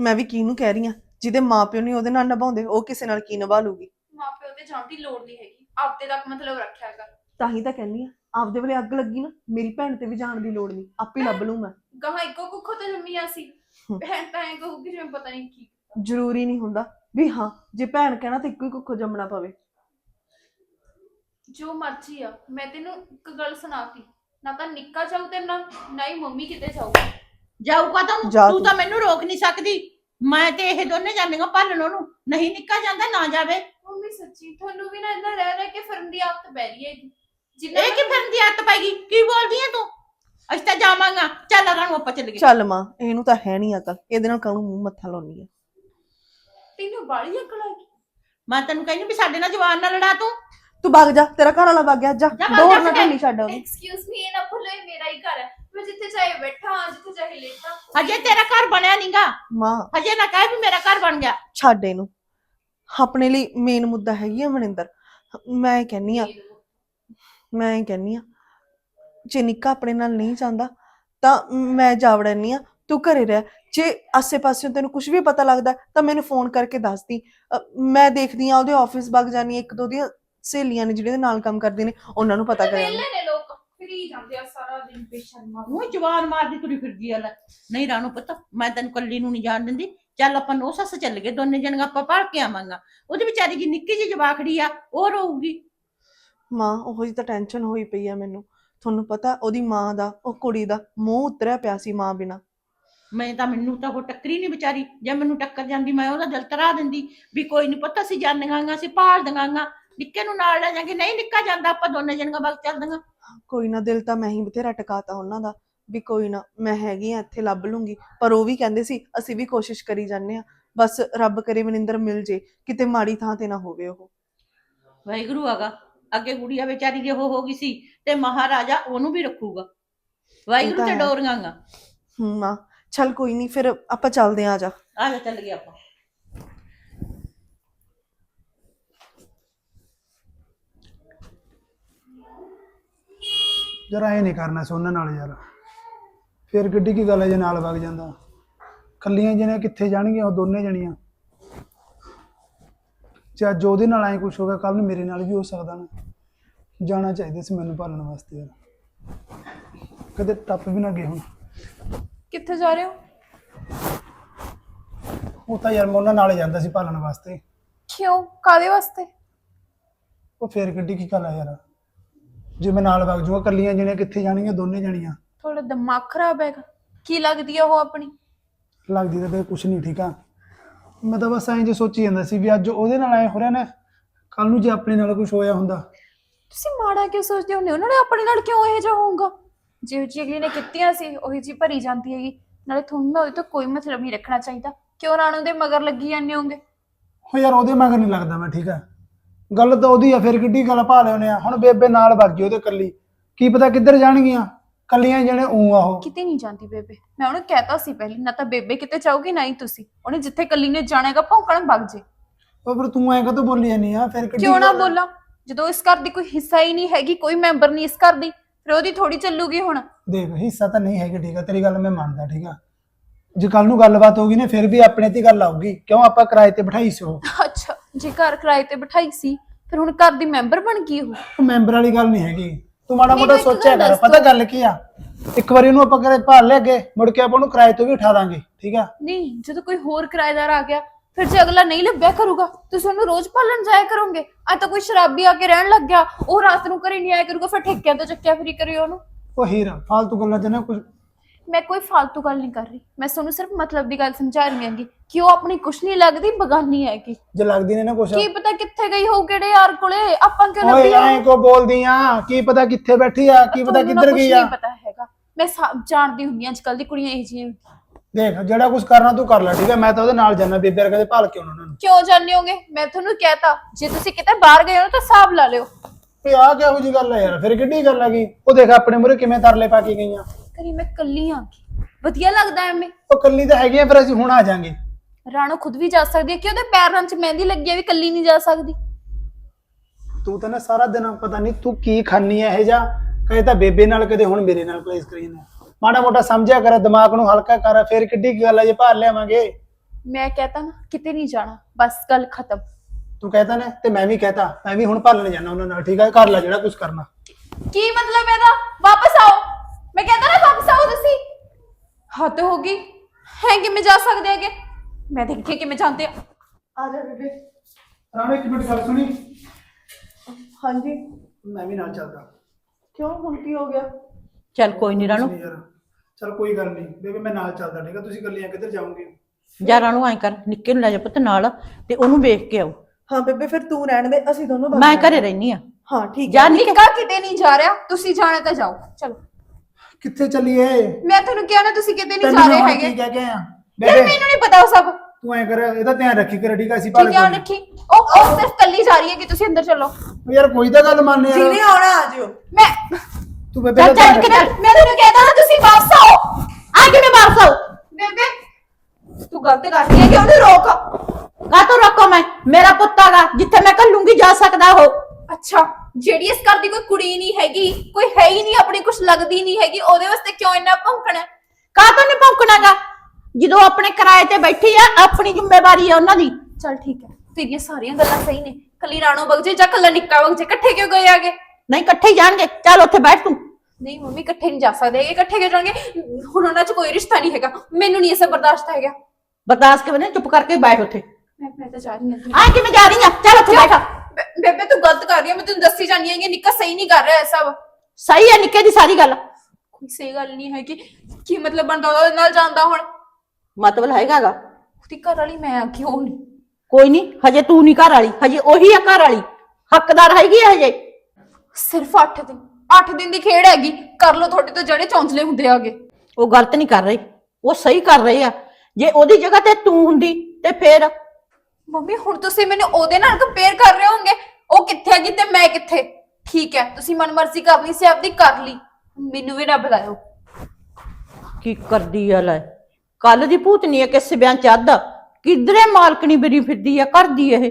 ਮੈਂ ਵੀ ਕਿਹਨੂੰ ਕਹਿ ਰਹੀ ਆ ਜਿਹਦੇ ਮਾਪਿਓ ਨਹੀਂ ਉਹਦੇ ਨਾਲ ਨਿਭਾਉਂਦੇ ਉਹ ਕਿਸੇ ਨਾਲ ਕੀ ਨਿਭਾ ਲੂਗੀ? ਮਾਪਿਓ ਤੇ ਜਾਣ ਦੀ ਲੋੜ ਨਹੀਂ ਹੈਗੀ। ਆਪਦੇ ਤੱਕ ਮਤਲਬ ਰੱਖਿਆ ਕਰ ਤਾਂ ਹੀ ਤਾਂ ਕਹਿੰਦੀ ਆ ਆਪਦੇ ਵੇਲੇ ਅੱਗ ਲੱਗੀ ਨਾ ਮੇਰੀ ਭੈਣ ਤੇ ਵੀ ਜਾਣ ਦੀ ਲੋੜ ਨਹੀਂ। ਆਪੇ ਲੱਭ ਲੂ ਮੈਂ। ਗਾਹਾਂ ਇੱਕੋ ਕੁੱਖੋਂ ਤੇ ਲੰਮੀਆਂ ਸੀ ਹਮ। ਭੈਣ ਤਾਂ ਐਂ ਕਹੂਗੀ ਜਿਵੇਂ ਪਤਾ ਨਹੀਂ ਕੀ। ਜ਼ਰੂਰੀ ਨਹੀਂ ਹੁੰਦਾ। ਵੀ ਹਾਂ ਜੇ ਭੈਣ ਕਹਿਣਾ ਤਾਂ ਇੱਕੋ ਹੀ ਕੁੱਖੋਂ ਜੰਮਣਾ ਪਵੇ। ਜੋ ਮਰਜ਼ੀ ਆ ਮੈਂ ਤੈਨੂੰ ਇੱਕ ਗੱਲ ਸੁਣਾਤੀ। ਨਾ ਤਾਂ ਨਿੱਕਾ ਜਾਊ ਤੇ ਨਾ ਨਾ ਹੀ ਮੰਮੀ ਕਿਤੇ ਜਾਊਗੀ ਜਾਊਗਾ ਤਾਂ ਜਾ ਤੂੰ ਤੂੰ। ਤਾਂ ਮੈਨੂੰ ਰੋਕ ਨਹੀਂ ਸਕਦੀ। ਮੈਂ ਤੇ ਇਹ ਦੋਨੇ ਜਾਂਦੀਆਂ ਪਾਲਣ ਉਹਨੂੰ। ਨਹੀਂ ਨਿੱਕਾ ਜਾਂਦਾ ਨਾ ਜਾਵੇ। ਮੰਮੀ ਸੱਚੀ ਤੁਹਾਨੂੰ ਵੀ ਨਾ ਇੰਨਾ ਰਹਿ ਰਹਿ ਕੇ ਫਿਰਨ ਦੀ ਆਦਤ ਪੈ ਰਹੀ ਹੈਗੀ। ਜਿੰਨਾ ਇਹ ਕੀ ਫਿਰਨ ਦੀ ਆਦਤ ਪੈਗੀ ਕੀ ਬੋਲਦੀ ਹੈ ਤੂੰ? ਅਸੀਂ ਤਾਂ ਜਾਵਾਂਗਾ। ਚੱਲ ਰਾਂ ਆਪਾਂ ਚੱਲ ਗਏ। ਚੱਲ ਮਾਂ ਇਹਨੂੰ ਤਾਂ ਹੈ ਨਹੀਂ ਅਕਲ। ਇਹਦੇ ਨਾਲ ਕਾਹਨੂੰ ਮੂੰਹ ਮੱਥਾ ਲਾਉਣੀ ਆ? ਤੈਨੂੰ ਬਾਲੀ ਅਕਲ ਆ ਗਈ। ਮੈਂ ਤੈਨੂੰ ਕਹਿੰਦੀ ਵੀ ਸਾਡੇ ਨਾਲ ਜਵਾਨ ਨਾਲ ਲੜਾ ਤੂੰ। ਤੂੰ ਭੱਗ ਜਾ ਤੇਰਾ ਘਰ ਵਾਲਾ ਭੱਗ ਗਿਆ ਜਾ। ਜਾ ਭੱਗ ਨਾ ਫਿਰ। ਢੰਡੀ ਛੱਡ ਉਹਨੂੰ। ਐਕਸਕਿਊਜ਼ ਮੀ ਇਹ ਨਾ ਭੁੱਲੋ ਇਹ ਮੇਰਾ ਹੀ ਘਰ ਹੈ ਮੈਂ ਜਿੱਥੇ ਚਾਹੇ ਬੈਠਾ ਹਾਂ ਜਿੱਥੇ ਚਾਹੇ ਲੇਟਾਂ ਹਜੇ ਤੇਰਾ ਘਰ ਬਣਿਆ ਨਹੀਂਗਾ ਮਾਂ। ਹਜੇ ਨਾ ਕਹਿ ਵੀ ਮੇਰਾ ਘਰ ਬਣ ਗਿਆ। ਛੱਡ ਇਹਨੂੰ। ਆਪਣੇ ਲਈ ਮੇਨ ਮੁੱਦਾ ਹੈਗੀ ਆ ਮਨਿੰਦਰ। ਮੈਂ ਕਹਿੰਨੀ ਆ ਮੈਂ ਕਹਿੰਨੀ ਆ ਜੇ ਨਿੱਕਾ ਆਪਣੇ ਨਾਲ ਨਹੀਂ ਚਾਹੁੰਦਾ ਤਾਂ ਮੈਂ ਜਾ ਵੜਨੀ ਆ ਤੂੰ ਘਰੇ ਰਹਿ ਜੇ ਆਸੇ-ਪਾਸਿਓਂ ਤੈਨੂੰ ਕੁਝ ਵੀ ਪਤਾ ਲੱਗਦਾ ਤਾਂ ਮੈਨੂੰ ਫੋਨ ਕਰਕੇ ਦੱਸ ਦੀ। ਅ, ਮੈਂ ਦੇਖਦੀ ਆ ਉਹਦੇ ਆਫਿਸ ਵਗ ਜਾਨੀ ਇੱਕ ਦੋ ਦੀਆਂ ਸਹੇਲੀਆਂ ਨੇ ਜਿਹੜੇ ਨਾਲ ਕੰਮ ਕਰਦੀਆਂ ਨੇ ਉਹਨਾਂ ਨੂੰ ਪਤਾ ਕਰਿਆ ਵੇਲੇ ਨੇ ਲੋਕ ਫਰੀ ਜਾਂਦੇ ਆ ਸਾਰਾ ਦਿਨ ਬੇਸ਼ਰਮਾ ਉਹ ਜਵਾਨ ਮਾਰਦੀ ਤੁਰੀ ਫਿਰਦੀ ਆ ਲੈ। ਨਹੀਂ ਰਾਣੋ ਪੁੱਤ ਮੈਂ ਤੈਨੂੰ ਕੱਲੀ ਨੂੰ ਨਹੀਂ ਜਾਣ ਦਿੰਦੀ। ਚੱਲ ਆਪਾਂ ਨੋ ਸੱਸ ਚੱਲ ਗਏ ਦੋਨੇ ਜਣੀਆਂ ਆਪਾਂ ਪੜ ਕੇ ਆਵਾਂਗਾ। ਉਹਦੀ ਵਿਚਾਰੀ ਦੀ ਨਿੱਕੀ ਜਿਹੀ ਜਵਾਖੜੀ ਆ ਉਹ ਰਹੂਗੀ ਮਾਂ ਉਹੋ ਜਿਹੀ ਤਾਂ ਟੈਨਸ਼ਨ ਹੋਈ ਪਈ ਆ ਮੈਨੂੰ। ਤੁਹਾਨੂੰ ਪਤਾ ਉਹਦੀ ਮਾਂ ਦਾ ਉਹ ਕੁੜੀ ਦਾ ਮੂੰਹ ਉਤਰਿਆ ਪਿਆ ਸੀ ਮਾਂ ਬਿਨਾ। ਮੈਂ ਤਾਂ ਮੈਨੂੰ ਤਾਂ ਉਹ ਟੱਕਰੀ ਨਹੀਂ ਵਿਚਾਰੀ ਜੇ ਮੈਨੂੰ ਟੱਕਰ ਜਾਂਦੀ ਮੈਂ ਉਹਦਾ ਦਿਲ ਤਰਾ ਦਿੰਦੀ ਵੀ ਕੋਈ ਨਹੀਂ ਪੁੱਤ ਅਸੀਂ ਜਾਂਦੀਆਂ ਅਸੀਂ ਭਾਲ ਦਾਂਗਾ ਨਿੱਕੇ ਨੂੰ ਨਾਲ ਲੈ ਜਾਾਂਗੇ ਨਹੀਂ ਨਿੱਕਾ ਜਾਂਦਾ ਆਪਾਂ ਦੋਨੇ ਜਣੀਆਂ ਬਗ ਚੱਲਦੀਆਂ ਕੋਈ ਨਾ ਦਿਲ ਤਾਂ ਮੈਂ ਹੀ ਬਥੇਰਾ ਟਿਕਾਤਾ ਉਹਨਾਂ ਦਾ ਵੀ ਕੋਈ ਨਾ ਮੈਂ ਹੈਗੀ ਆ ਇੱਥੇ ਲੱਭ ਲੂੰਗੀ ਪਰ ਉਹ ਵੀ ਕਹਿੰਦੇ ਸੀ ਅਸੀਂ ਵੀ ਕੋਸ਼ਿਸ਼ ਕਰੀ ਜਾਂਦੇ ਆ ਬਸ ਰੱਬ ਕਰੇ ਮਨਿੰਦਰ ਮਿਲ ਜੇ ਕਿਤੇ ਮਾੜੀ ਥਾਂ ਤੇ ਨਾ ਹੋਵੇ ਉਹ। ਵਾਹਿਗੁਰੂ ਆਗਾ ਅੱਗੇ ਗੁੜੀਆ ਵਿਚਾਰੀ ਦੀ ਉਹ ਹੋ ਗਈ ਸੀ ਤੇ ਮਹਾਰਾਜਾ ਉਹਨੂੰ ਵੀ ਰੱਖੂਗਾ। ਵਾਹਿਗੁਰੂ ਤਾਂ ਤੇ ਹੈ। ਡੋਰੀਆਂ ਗਾ ਹੂੰ ਮਾਂ। ਚੱਲ ਕੋਈ ਨਹੀਂ ਫਿਰ ਆਪਾਂ ਚੱਲਦੇ ਆ ਜਾ। ਆ ਜਾ ਚੱਲ ਗਏ ਆਪਾਂ। ਯਾਰ ਐ ਨਹੀਂ ਕਰਨਾ ਸੀ ਉਹਨਾਂ ਨਾਲ ਯਾਰ। ਫਿਰ ਕਿੱਡੀ ਕੀ ਗੱਲ ਹੈ ਜੇ ਨਾਲ ਵਗ ਜਾਂਦਾ? ਕੱਲੀਆਂ ਜਿਹਨੇ ਕਿੱਥੇ ਜਾਣਗੀਆਂ ਉਹ ਦੋਨੇ ਜਣੀਆਂ? ਜੇ ਅੱਜ ਉਹਦੇ ਨਾਲ ਐ ਕੁਝ ਹੋ ਗਿਆ ਕੱਲ ਨੂੰ ਮੇਰੇ ਨਾਲ ਵੀ ਹੋ ਸਕਦਾ ਨਾ। ਜਾਣਾ ਚਾਹੀਦਾ ਸੀ ਮੈਨੂੰ ਪਾਲਣ ਵਾਸਤੇ ਯਾਰ। ਕਦੇ ਟੱਪ ਵੀ ਨਾ ਗਏ ਹੁਣ। ਕਿੱਥੇ ਜਾ ਰਹੇ ਹੋ? ਉਹ ਤਾਂ ਯਾਰ ਮੈਂ ਉਹਨਾਂ ਨਾਲ ਹੀ ਜਾਂਦਾ ਸੀ ਪਾਲਣ ਵਾਸਤੇ। ਕਿਉਂ? ਕਾਦੇ ਵਾਸਤੇ? ਉਹ ਫੇਰ ਕਿੱਡੀ ਕੀ ਗੱਲ ਆ ਯਾਰ। ਜੇ ਮੈਂ ਨਾਲ ਵਗ ਜਾਊਂਗਾ ਕੱਲੀਆਂ ਜਿਹਨੇ ਕਿੱਥੇ ਜਾਣਗੀਆਂ ਦੋਨੇ ਜਣੀਆਂ? ਤੁਹਾਡਾ ਦਿਮਾਗ ਖਰਾਬ ਹੈਗਾ। ਕੀ ਲੱਗਦੀ ਆ ਉਹ ਆਪਣੀ? ਲੱਗਦੀ ਤਾਂ ਤੇ ਕੁਛ ਨਹੀਂ ਠੀਕ ਆ। ਮੈਂ ਤਾਂ ਬਸ ਐਂ ਜੇ ਸੋਚੀ ਜਾਂਦਾ ਸੀ ਵੀ ਅੱਜ ਉਹਦੇ ਨਾਲ ਐ ਹੋ ਰਿਹਾ ਨਾ ਕੱਲ ਨੂੰ ਜੇ ਆਪਣੇ ਨਾਲ ਕੁਝ ਹੋਇਆ ਹੁੰਦਾ। ਤੁਸੀਂ ਮਾੜਾ ਕਿਉਂ ਸੋਚਦੇ ਹੁੰਦੇ ਹੋ? ਉਹਨਾਂ ਨੇ ਆਪਣੇ ਨਾਲ ਕਿਉਂ ਇਹ ਜਿਹਾ ਹੋਊਗਾ? ਜਿਹੋ ਜਿਹੀ ਅਗਲੀ ਨੇ ਕੀਤੀਆਂ ਸੀ ਉਹੀ ਜੀ ਭਰੀ ਜਾਂਦੀ ਹੈਗੀ। ਨਾਲੇ ਤੁਹਾਨੂੰ ਨਾ ਉਹਦੇ ਤੋਂ ਕੋਈ ਮਤਲਬ ਨਹੀਂ ਰੱਖਣਾ ਚਾਹੀਦਾ। ਕਿਉਂ ਰਾਣੂ ਦੇ ਮਗਰ ਲੱਗੀ ਜਾਂਦੇ ਹੋਗੇ ਹੋ ਯਾਰ ਉਹਦੇ ਮਗਰ ਨਹੀਂ ਲੱਗਦਾ ਮੈਂ ਠੀਕ ਆ ਗੱਲ ਤਾਂ ਉਹਦੀ ਆ ਫਿਰ ਕਿੱਡੀ ਗੱਲ ਪਾ ਲਿਆਉਨੇ ਆ। ਹੁਣ ਬੇਬੇ ਨਾਲ ਵਗ ਗਈ ਉਹਦੇ ਕੱਲੀ ਕੀ ਪਤਾ ਕਿੱਧਰ ਜਾਣਗੀਆਂ? ਕੱਲੀਆਂ ਜਿਹੜੇ ਉਹ। ਆਹੋ ਕਿਤੇ ਨਹੀਂ ਜਾਂਦੀ ਬੇਬੇ। ਮੈਂ ਉਹਨੂੰ ਕਹਿਤਾ ਸੀ ਪਹਿਲੇ ਨਾ ਤਾਂ ਬੇਬੇ ਕਿਤੇ ਜਾਊਗੀ ਨਾ ਹੀ ਤੁਸੀਂ। ਉਹਨੇ ਜਿੱਥੇ ਕੱਲੀ ਨੇ ਜਾਣਾਗਾ ਭੌਂਕਣ ਵਗ ਜੇ। ਉਹ ਫਿਰ ਤੂੰ ਐਂ ਕਦੋਂ ਬੋਲੀ ਜਾਨੀ ਆ? ਫਿਰ ਕਿੱਡੀ ਕਿਉਂ ਨਾ ਗੱਲ ਆ? ਬੋਲਾਂ? ਜਦੋਂ ਇਸ ਘਰ ਦੀ ਕੋਈ ਹਿੱਸਾ ਹੀ ਨਹੀਂ ਹੈਗੀ ਕੋਈ ਮੈਂਬਰ ਨਹੀਂ ਇਸ ਘਰ ਦੀ। ਫਿਰ ਉਹਦੀ ਥੋੜੀ ਚੱਲੂਗੀ ਹੁਣ। ਦੇਖ ਹਿੱਸਾ ਤਾਂ ਨਹੀਂ ਹੈਗਾ ਠੀਕ ਆ ਤੇਰੀ ਗੱਲ ਮੈਂ ਮੰਨਦਾ ਠੀਕ ਆ। ਜੇ ਕੱਲ ਨੂੰ ਗੱਲਬਾਤ ਹੋਗੀ ਨਾ ਫਿਰ ਵੀ ਆਪਣੇ ਤੇ ਗੱਲ ਆਊਗੀ। ਕਿਉਂ ਆਪਾਂ ਕਿਰਾਏ ਤੇ ਬਿਠਾਈ ਸੀ ਉਹ? ਅੱਛਾ ਜੇ ਘਰ ਕਿਰਾਏ ਤੇ ਬਿਠਾਈ ਸੀ ਫਿਰ ਹੁਣ ਘਰ ਦੀ ਮੈਂਬਰ ਬਣ ਗਈ ਉਹ? ਉਹ ਮੈਂਬਰ ਵਾਲੀ ਗੱਲ ਨਹੀਂ ਹੈਗੀ। ਤੂੰ ਮਾੜਾ ਮੈਨੂੰ ਮੋਟਾ ਇੱਕ ਸੋਚਿਆ ਗੱਲ ਕਰ ਦੱਸ ਪਤਾ ਤੂੰ। ਗੱਲ ਕੀ ਆ? ਇੱਕ ਵਾਰੀ ਉਹਨੂੰ ਆਪਾਂ ਕਰੇ ਭਾਲ ਲੈ ਅੱਗੇ ਮੁੜ ਕੇ ਆਪਾਂ ਉਹਨੂੰ ਕਿਰਾਏ ਤੋਂ ਵੀ ਉਠਾ ਦਾਂਗੇ ਠੀਕ ਆ? ਨਹੀਂ ਜਦੋਂ ਕੋਈ ਹੋਰ ਕਿਰਾਏਦਾਰ ਆ ਗਿਆ ਫਿਰ ਜੇ ਅਗਲਾ ਨਹੀਂ ਲੱਭਿਆ ਕਰੂਗਾ ਤੁਸੀਂ ਉਹਨੂੰ ਰੋਜ਼ ਭਾਲਣ ਜਾਇਆ ਕਰੋਗੇ? ਅੱਜ ਤਾਂ ਕੋਈ ਸ਼ਰਾਬੀ ਆ ਕੇ ਰਹਿਣ ਲੱਗ ਗਿਆ ਉਹ ਰਾਤ ਨੂੰ ਘਰੇ ਨਹੀਂ ਆਇਆ ਕਰੂਗਾ ਫਿਰ ਠੇਕਿਆਂ ਤੋਂ ਚੱਕਿਆ ਫਿਰੀ ਕਰਿਓ ਉਹਨੂੰ। ਉਹ ਹੀਰਾ ਫਾਲਤੂ ਗੱਲਾਂ ਚ ਨਾ ਕੁਝ ਮੈਂ ਕੋਈ ਫालतू ਗੱਲ ਨਹੀਂ ਕਰ ਰਹੀ ਮੈਂ ਤੁਹਾਨੂੰ ਸਿਰਫ ਮਤਲਬ ਦੀ ਗੱਲ ਸਮਝਾ ਰਹੀ ਹਾਂਗੀ ਕਿ ਉਹ ਆਪਣੀ ਕੁਛ ਨਹੀਂ ਲੱਗਦੀ ਬਗਾਨੀ ਹੈ ਕਿ ਜੇ ਲੱਗਦੀ ਨੇ ਨਾ ਕੁਛ। ਕੀ ਪਤਾ ਕਿੱਥੇ ਗਈ ਹੋਊ ਕਿਹੜੇ ਯਾਰ ਕੋਲੇ ਆਪਾਂ ਕਿਉਂ ਓਏ ਲੱਭੀ ਐਂ ਕੋ ਬੋਲਦੀ ਆ? ਕੀ ਪਤਾ ਕਿੱਥੇ ਬੈਠੀ ਆ ਕੀ ਪਤਾ ਕਿੱਧਰ ਗਈ ਆ। ਨਹੀਂ ਪਤਾ ਹੈਗਾ। ਮੈਂ ਜਾਣਦੀ ਹੁੰਦੀ ਅੱਜ ਕੱਲ ਦੀ ਕੁੜੀਆਂ ਇਹ ਜਿਹੀਆਂ ਦੇਖ ਜਿਹੜਾ ਕੁਝ ਕਰਨਾ ਤੂੰ ਕਰ ਲੈ ਠੀਕ ਆ ਮੈਂ ਤਾਂ ਉਹਦੇ ਨਾਲ ਜਾਣਾ ਬੇਬੇ ਵਰਗੇ ਦੇ ਭਾਲ ਕੇ ਆਉਣਾ ਉਹਨਾਂ ਨੂੰ। ਕਿਉਂ ਜਾਣਦੇ ਹੋਗੇ? ਮੈਂ ਤੁਹਾਨੂੰ ਕਹਿਤਾ ਜੇ ਤੁਸੀਂ ਕਿਤੇ ਬਾਹਰ ਗਏ ਹੋ ਤਾਂ ਹਿਸਾਬ ਲਾ ਲਿਓ। ਓਏ ਆ ਕਿਹੋ ਜੀ ਗੱਲ ਆ ਯਾਰ ਫਿਰ ਕਿੱਡੀ ਗੱਲ ਆ ਗਈ ਉਹ ਦੇਖ ਆਪਣੇ ਮੂਹਰੇ ਕਿਵੇਂ ਤਰਲੇ ਪਾ ਕੇ ਗਈਆਂ। ਕਰੀ ਮੈਂ ਕੱਲੀ ਆ ਵਧੀਆ ਲੱਗਦਾ ਐਵੇਂ। ਉਹ ਕੱਲੀ ਤਾਂ ਹੈਗੀ ਆ ਫਿਰ ਅਸੀਂ ਹੁਣ ਆ ਜਾਾਂਗੇ। ਰਾਣੋ ਖੁਦ ਵੀ ਜਾ ਸਕਦੀ ਹੈ ਕਿ ਉਹਦੇ ਪੈਰਾਂ 'ਚ ਮਹਿੰਦੀ ਲੱਗੀ ਹੈ ਵੀ ਕੱਲੀ ਨਹੀਂ ਜਾ ਸਕਦੀ। ਤੂੰ ਤਾਂ ਨਾ ਸਾਰਾ ਦਿਨ ਪਤਾ ਨਹੀਂ ਤੂੰ ਕੀ ਖਾਨੀ ਐ ਇਹ ਜਾ ਕਦੇ ਤਾਂ ਬੇਬੇ ਨਾਲ ਕਦੇ ਹੁਣ ਮੇਰੇ ਨਾਲ ਪਲੇਸ ਕਰੀ ਨਾ ਮਾੜਾ ਮੋਟਾ ਸਮਝਿਆ ਕਰ ਦਿਮਾਗ ਨੂੰ ਹਲਕਾ ਕਰ ਫਿਰ ਕਿੱਡੀ ਕੁ ਗੱਲ ਆ ਜੇ ਭਾਲ ਲਿਆਵਾਂਗੇ। ਮੈਂ ਕਹਤਾ ਨਾ ਕਿਤੇ ਨਹੀਂ ਜਾਣਾ ਬਸ ਗੱਲ ਖਤਮ। ਤੂੰ ਕਹਤਾ ਨਾ ਤੇ ਮੈਂ ਵੀ ਕਹਤਾ ਮੈਂ ਵੀ ਹੁਣ ਭਾਲਣ ਜਾਣਾ ਉਹਨਾਂ ਨਾਲ ਠੀਕ ਆ? ਕਰ ਲੈ ਜਿਹੜਾ ਕੁਝ ਕਰਨਾ। ਕੀ ਮਤਲਬ ਇਹਦਾ? ਵਾਪਸ ਆਓ। ਮੈਂ ਕਹਿੰਦਾ ਨਾ ਵਾਪਸ ਆਓ ਤੁਸੀਂ। ਹੱਦ ਹੋ ਗਈ। ਹੈ ਕਿਵੇਂ ਜਾ ਸਕਦੇ ਹੈਗੇ? ਮੈਂ ਦੇਖੇ ਕਿਵੇਂ ਜਾਂਦੇ ਆ। ਆ ਜਾ ਬੇਬੇ। ਰਾਣੇ ਇੱਕ ਮਿੰਟ ਗੱਲ ਸੁਣੀ। ਹਾਂਜੀ। ਮੈਂ ਵੀ ਨਾਲ ਚੱਲਦਾ। ਕਿਉਂ? ਹੁਣ ਕੀ ਹੋ ਗਿਆ? ਚੱਲ ਕੋਈ ਨਹੀਂ ਰਾਣੂ। ਯਾਰ। ਚਲ ਕੋਈ ਗੱਲ ਨਹੀਂ ਬੇਬੇ ਮੈਂ ਨਾਲ ਚੱਲਦਾ ਠੀਕ ਆ? ਤੁਸੀਂ ਇਕੱਲੀਆਂ ਕਿੱਧਰ ਜਾਓਗੇ? ਜਾ ਰਾਣੂ ਐਂ ਕਰ ਨਿੱਕੇ ਨੂੰ ਲੈ ਜਾ ਪੁੱਤ ਨਾਲ ਤੇ ਉਹਨੂੰ ਵੇਖ ਕੇ ਆਓ। ਹਾਂ ਬੇਬੇ ਫਿਰ ਤੂੰ ਰਹਿਣ ਦੇ ਅਸੀਂ ਦੋਨੋਂ ਬਾਹਰ ਮੈਂ। ਘਰੇ ਰਹਿਨੀ ਆ ਹਾਂ ਠੀਕ ਜਾ ਹੈ ਨਿੱਕੇ ਨਿੱਕਾ ਕਿਤੇ ਨਹੀਂ ਜਾ ਰਿਹਾ ਤੁਸੀਂ ਜਾਣਾ ਤਾਂ ਜਾਓ। ਚਲੋ। ਕਿੱਥੇ ਚੱਲੀਏ? ਮੈਂ ਤੁਹਾਨੂੰ ਕਿਹਾ ਨਾ ਤੁਸੀਂ ਕਿਤੇ ਨਹੀਂ ਜਾ ਰਹੇ ਹੁਣ ਹੈਗੇ। ਕੀ ਕਹਿ ਕੇ ਯਾਰ ਬੇਬੇ। ਮੈਨੂੰ ਨਹੀਂ ਪਤਾ ਉਹ ਸਭ। ਤੂੰ ਐ ਕਰ ਇਹਦਾ ਧਿਆਨ ਰੱਖੀ ਕਰ ਠੀਕ ਆ? ਅਸੀਂ ਭਾਲ ਠੀਕ ਰੱਖੀ ਉਹ ਉਹ ਸਿਰਫ ਕੱਲੀ ਜਾ ਰਹੀ ਹੈ ਕਿ ਤੁਸੀਂ ਅੰਦਰ ਚੱਲੋ। ਯਾਰ ਕੋਈ ਤਾਂ ਗੱਲ ਮੰਨ ਯਾਰ। ਜਿਹਨੇ ਆਉਣਾ ਆ ਜਿਓ। ਮੈਂ ਤੂੰ ਬੇਬੇ ਦਾ ਚੱਲ ਚੱਲ। ਕਿਤੇ ਮੈਂ ਤੁਹਾਨੂੰ ਕਹਿਤਾ ਨਾ ਤੁਸੀਂ ਵਾਪਸ ਆਓ। ਆ ਕਿਵੇਂ ਵਾਪਸ ਆਓ? ਬੇਬੇ। ਤੂੰ ਗਲਤ ਕਰ ਰਹੀ ਹੈ ਕਿ ਉਹਨੂੰ ਰੋਕ? ਕਾ ਤੋਂ ਰੋਕੋ ਮੈਂ? ਮੇਰਾ ਪੁੱਤ ਆਗਾ ਜਿੱਥੇ ਮੈਂ ਕੱਲੂੰਗੀ ਜਾ ਸਕਦਾ ਉਹ। ਅੱਛਾ ਜਿਹੜੀ ਇਸ ਘਰ ਦੀ ਕੋਈ ਕੁੜੀ ਨਹੀਂ ਹੈਗੀ ਕੋਈ ਹੈ ਹੀ ਨਹੀਂ ਆਪਣੀ ਕੁਛ ਲੱਗਦੀ ਨਹੀਂ ਹੈਗੀ ਉਹਦੇ ਵਾਸਤੇ ਕਿਉਂ ਇੰਨਾ ਭੌਂਕਣਾ ਹੈ? ਕਾ ਤੋਂ ਨਹੀਂ ਭੌਂਕਣਾਗਾ? ਜਦੋਂ ਆਪਣੇ ਕਿਰਾਏ ਤੇ ਬੈਠੀ ਆ ਆਪਣੀ ਜ਼ਿੰਮੇਵਾਰੀ ਆ ਉਹਨਾਂ ਦੀ। ਚੱਲ ਠੀਕ ਹੈ ਤੇਰੀਆਂ ਸਾਰੀਆਂ ਗੱਲਾਂ ਸਹੀ ਨੇ। ਕੱਲੀ ਰਾਣੋ ਬਗ ਜੇ ਕੱਲਾ ਨਿੱਕਾ ਬਗ ਜੇ ਇਕੱਠੇ ਕਿਉਂ ਗਏ ਆਗੇ? ਨਹੀਂ ਇਕੱਠੇ ਹੀ ਜਾਣਗੇ। ਚੱਲ ਉੱਥੇ ਬੈਠ ਤੂੰ। ਨਹੀਂ ਮੰਮੀ ਇਕੱਠੇ ਨਹੀਂ ਜਾ ਸਕਦੇ ਹੈਗੇ ਇਕੱਠੇ ਕਿਉਂ ਜਾਣਗੇ? ਹੁਣ ਉਹਨਾਂ 'ਚ ਕੋਈ ਰਿਸ਼ਤਾ ਨਹੀਂ ਹੈਗਾ। ਮੈਨੂੰ ਨਹੀਂ ਇਹ ਸਭ ਬਰਦਾਸ਼ਤ ਹੈਗਾ। ਬਰਦਾਸ਼ਤ ਕਿਵੇਂ ਚੁੱਪ ਕਰਕੇ ਬੈਠ ਉੱਥੇ। ਮੈਂ ਮੈਂ ਤਾਂ ਜਾ ਰਹੀ ਹਾਂ ਆ ਕਿਵੇਂ ਜਾ ਰਹੀ ਆ? ਚੱਲ ਉੱਥੇ ਬੈਠ। ਬੇ- ਬੇਬੇ ਤੂੰ ਗਲਤ ਕਰ ਰਹੀ ਹੈ ਮੈਂ ਤੈਨੂੰ ਦੱਸੀ ਜਾਨੀ ਹੈ ਕਿ ਨਿੱਕਾ ਸਹੀ ਨਹੀਂ ਕਰ ਰਿਹਾ ਇਹ ਸਭ। ਸਹੀ ਹੈ ਨਿੱਕੇ ਦੀ ਸਾਰੀ ਗੱਲ। ਕੋਈ ਸਹੀ ਗੱਲ ਨਹੀਂ ਹੈ ਕਿ ਕੀ ਮਤਲਬ ਬਣਦਾ ਉਹਦੇ ਨਾਲ ਜਾਂਦਾ ਹੁਣ? ਮਤਲਬ ਹੈਗਾਗਾ ਉਹਦੀ ਘਰ ਵਾਲੀ ਮੈਂ ਆ ਕਿਉਂ ਨਹੀਂ? ਕੋਈ ਨਹੀਂ ਹਜੇ ਤੂੰ ਨਹੀਂ ਘਰ ਵਾਲੀ ਹਜੇ ਉਹੀ ਆ ਘਰ ਵਾਲੀ। ਹੱਕਦਾਰ ਹੈਗੀ ਆ ਹਜੇ। ਸਿਰਫ 8 ਦਿਨ। 8 ਦਿਨ ਦੀ ਖੇਡ ਹੈਗੀ ਕਰ ਲੋ ਤੁਹਾਡੇ ਤੋਂ ਜਿਹੜੇ ਚੌਂਚਲੇ ਹੁੰਦੇ ਆਗੇ। ਉਹ ਗਲਤ ਨਹੀਂ ਕਰ ਰਹੀ ਉਹ ਸਹੀ ਕਰ ਰਹੇ ਆ। ਜੇ ਉਹਦੀ ਜਗ੍ਹਾ ਤੇ ਤੂੰ ਹੁੰਦੀ ਤੇ ਫੇਰ? ਮੰਮੀ ਹੁਣ ਤੁਸੀਂ ਮੈਨੂੰ ਉਹਦੇ ਨਾਲ ਕੰਪੇਅਰ ਕਰ ਰਹੇ ਹੋਗੇ ਉਹ ਕਿੱਥੇ ਹੈਗੀ ਤੇ ਮੈਂ ਕਿੱਥੇ? ਠੀਕ ਹੈ ਤੁਸੀਂ ਮਨਮਰਜ਼ੀ ਕਰਨੀ ਸੀ ਆਪਦੀ ਕਰ ਲਈ। ਮੈਨੂੰ ਵੀ ਨਾ ਬੁਲਾਇਓ। ਕੀ ਕਰਦੀ ਆ ਲੈ? ਕੱਲ ਦੀ ਭੂਤਨੀ ਆ ਕਿਸ ਬਿਆਨ ਚੱਦ ਕਿਧਰੇ ਮਾਲਕਣੀ ਬਰੀ ਫਿਰਦੀ ਆ ਕਰਦੀ ਇਹ?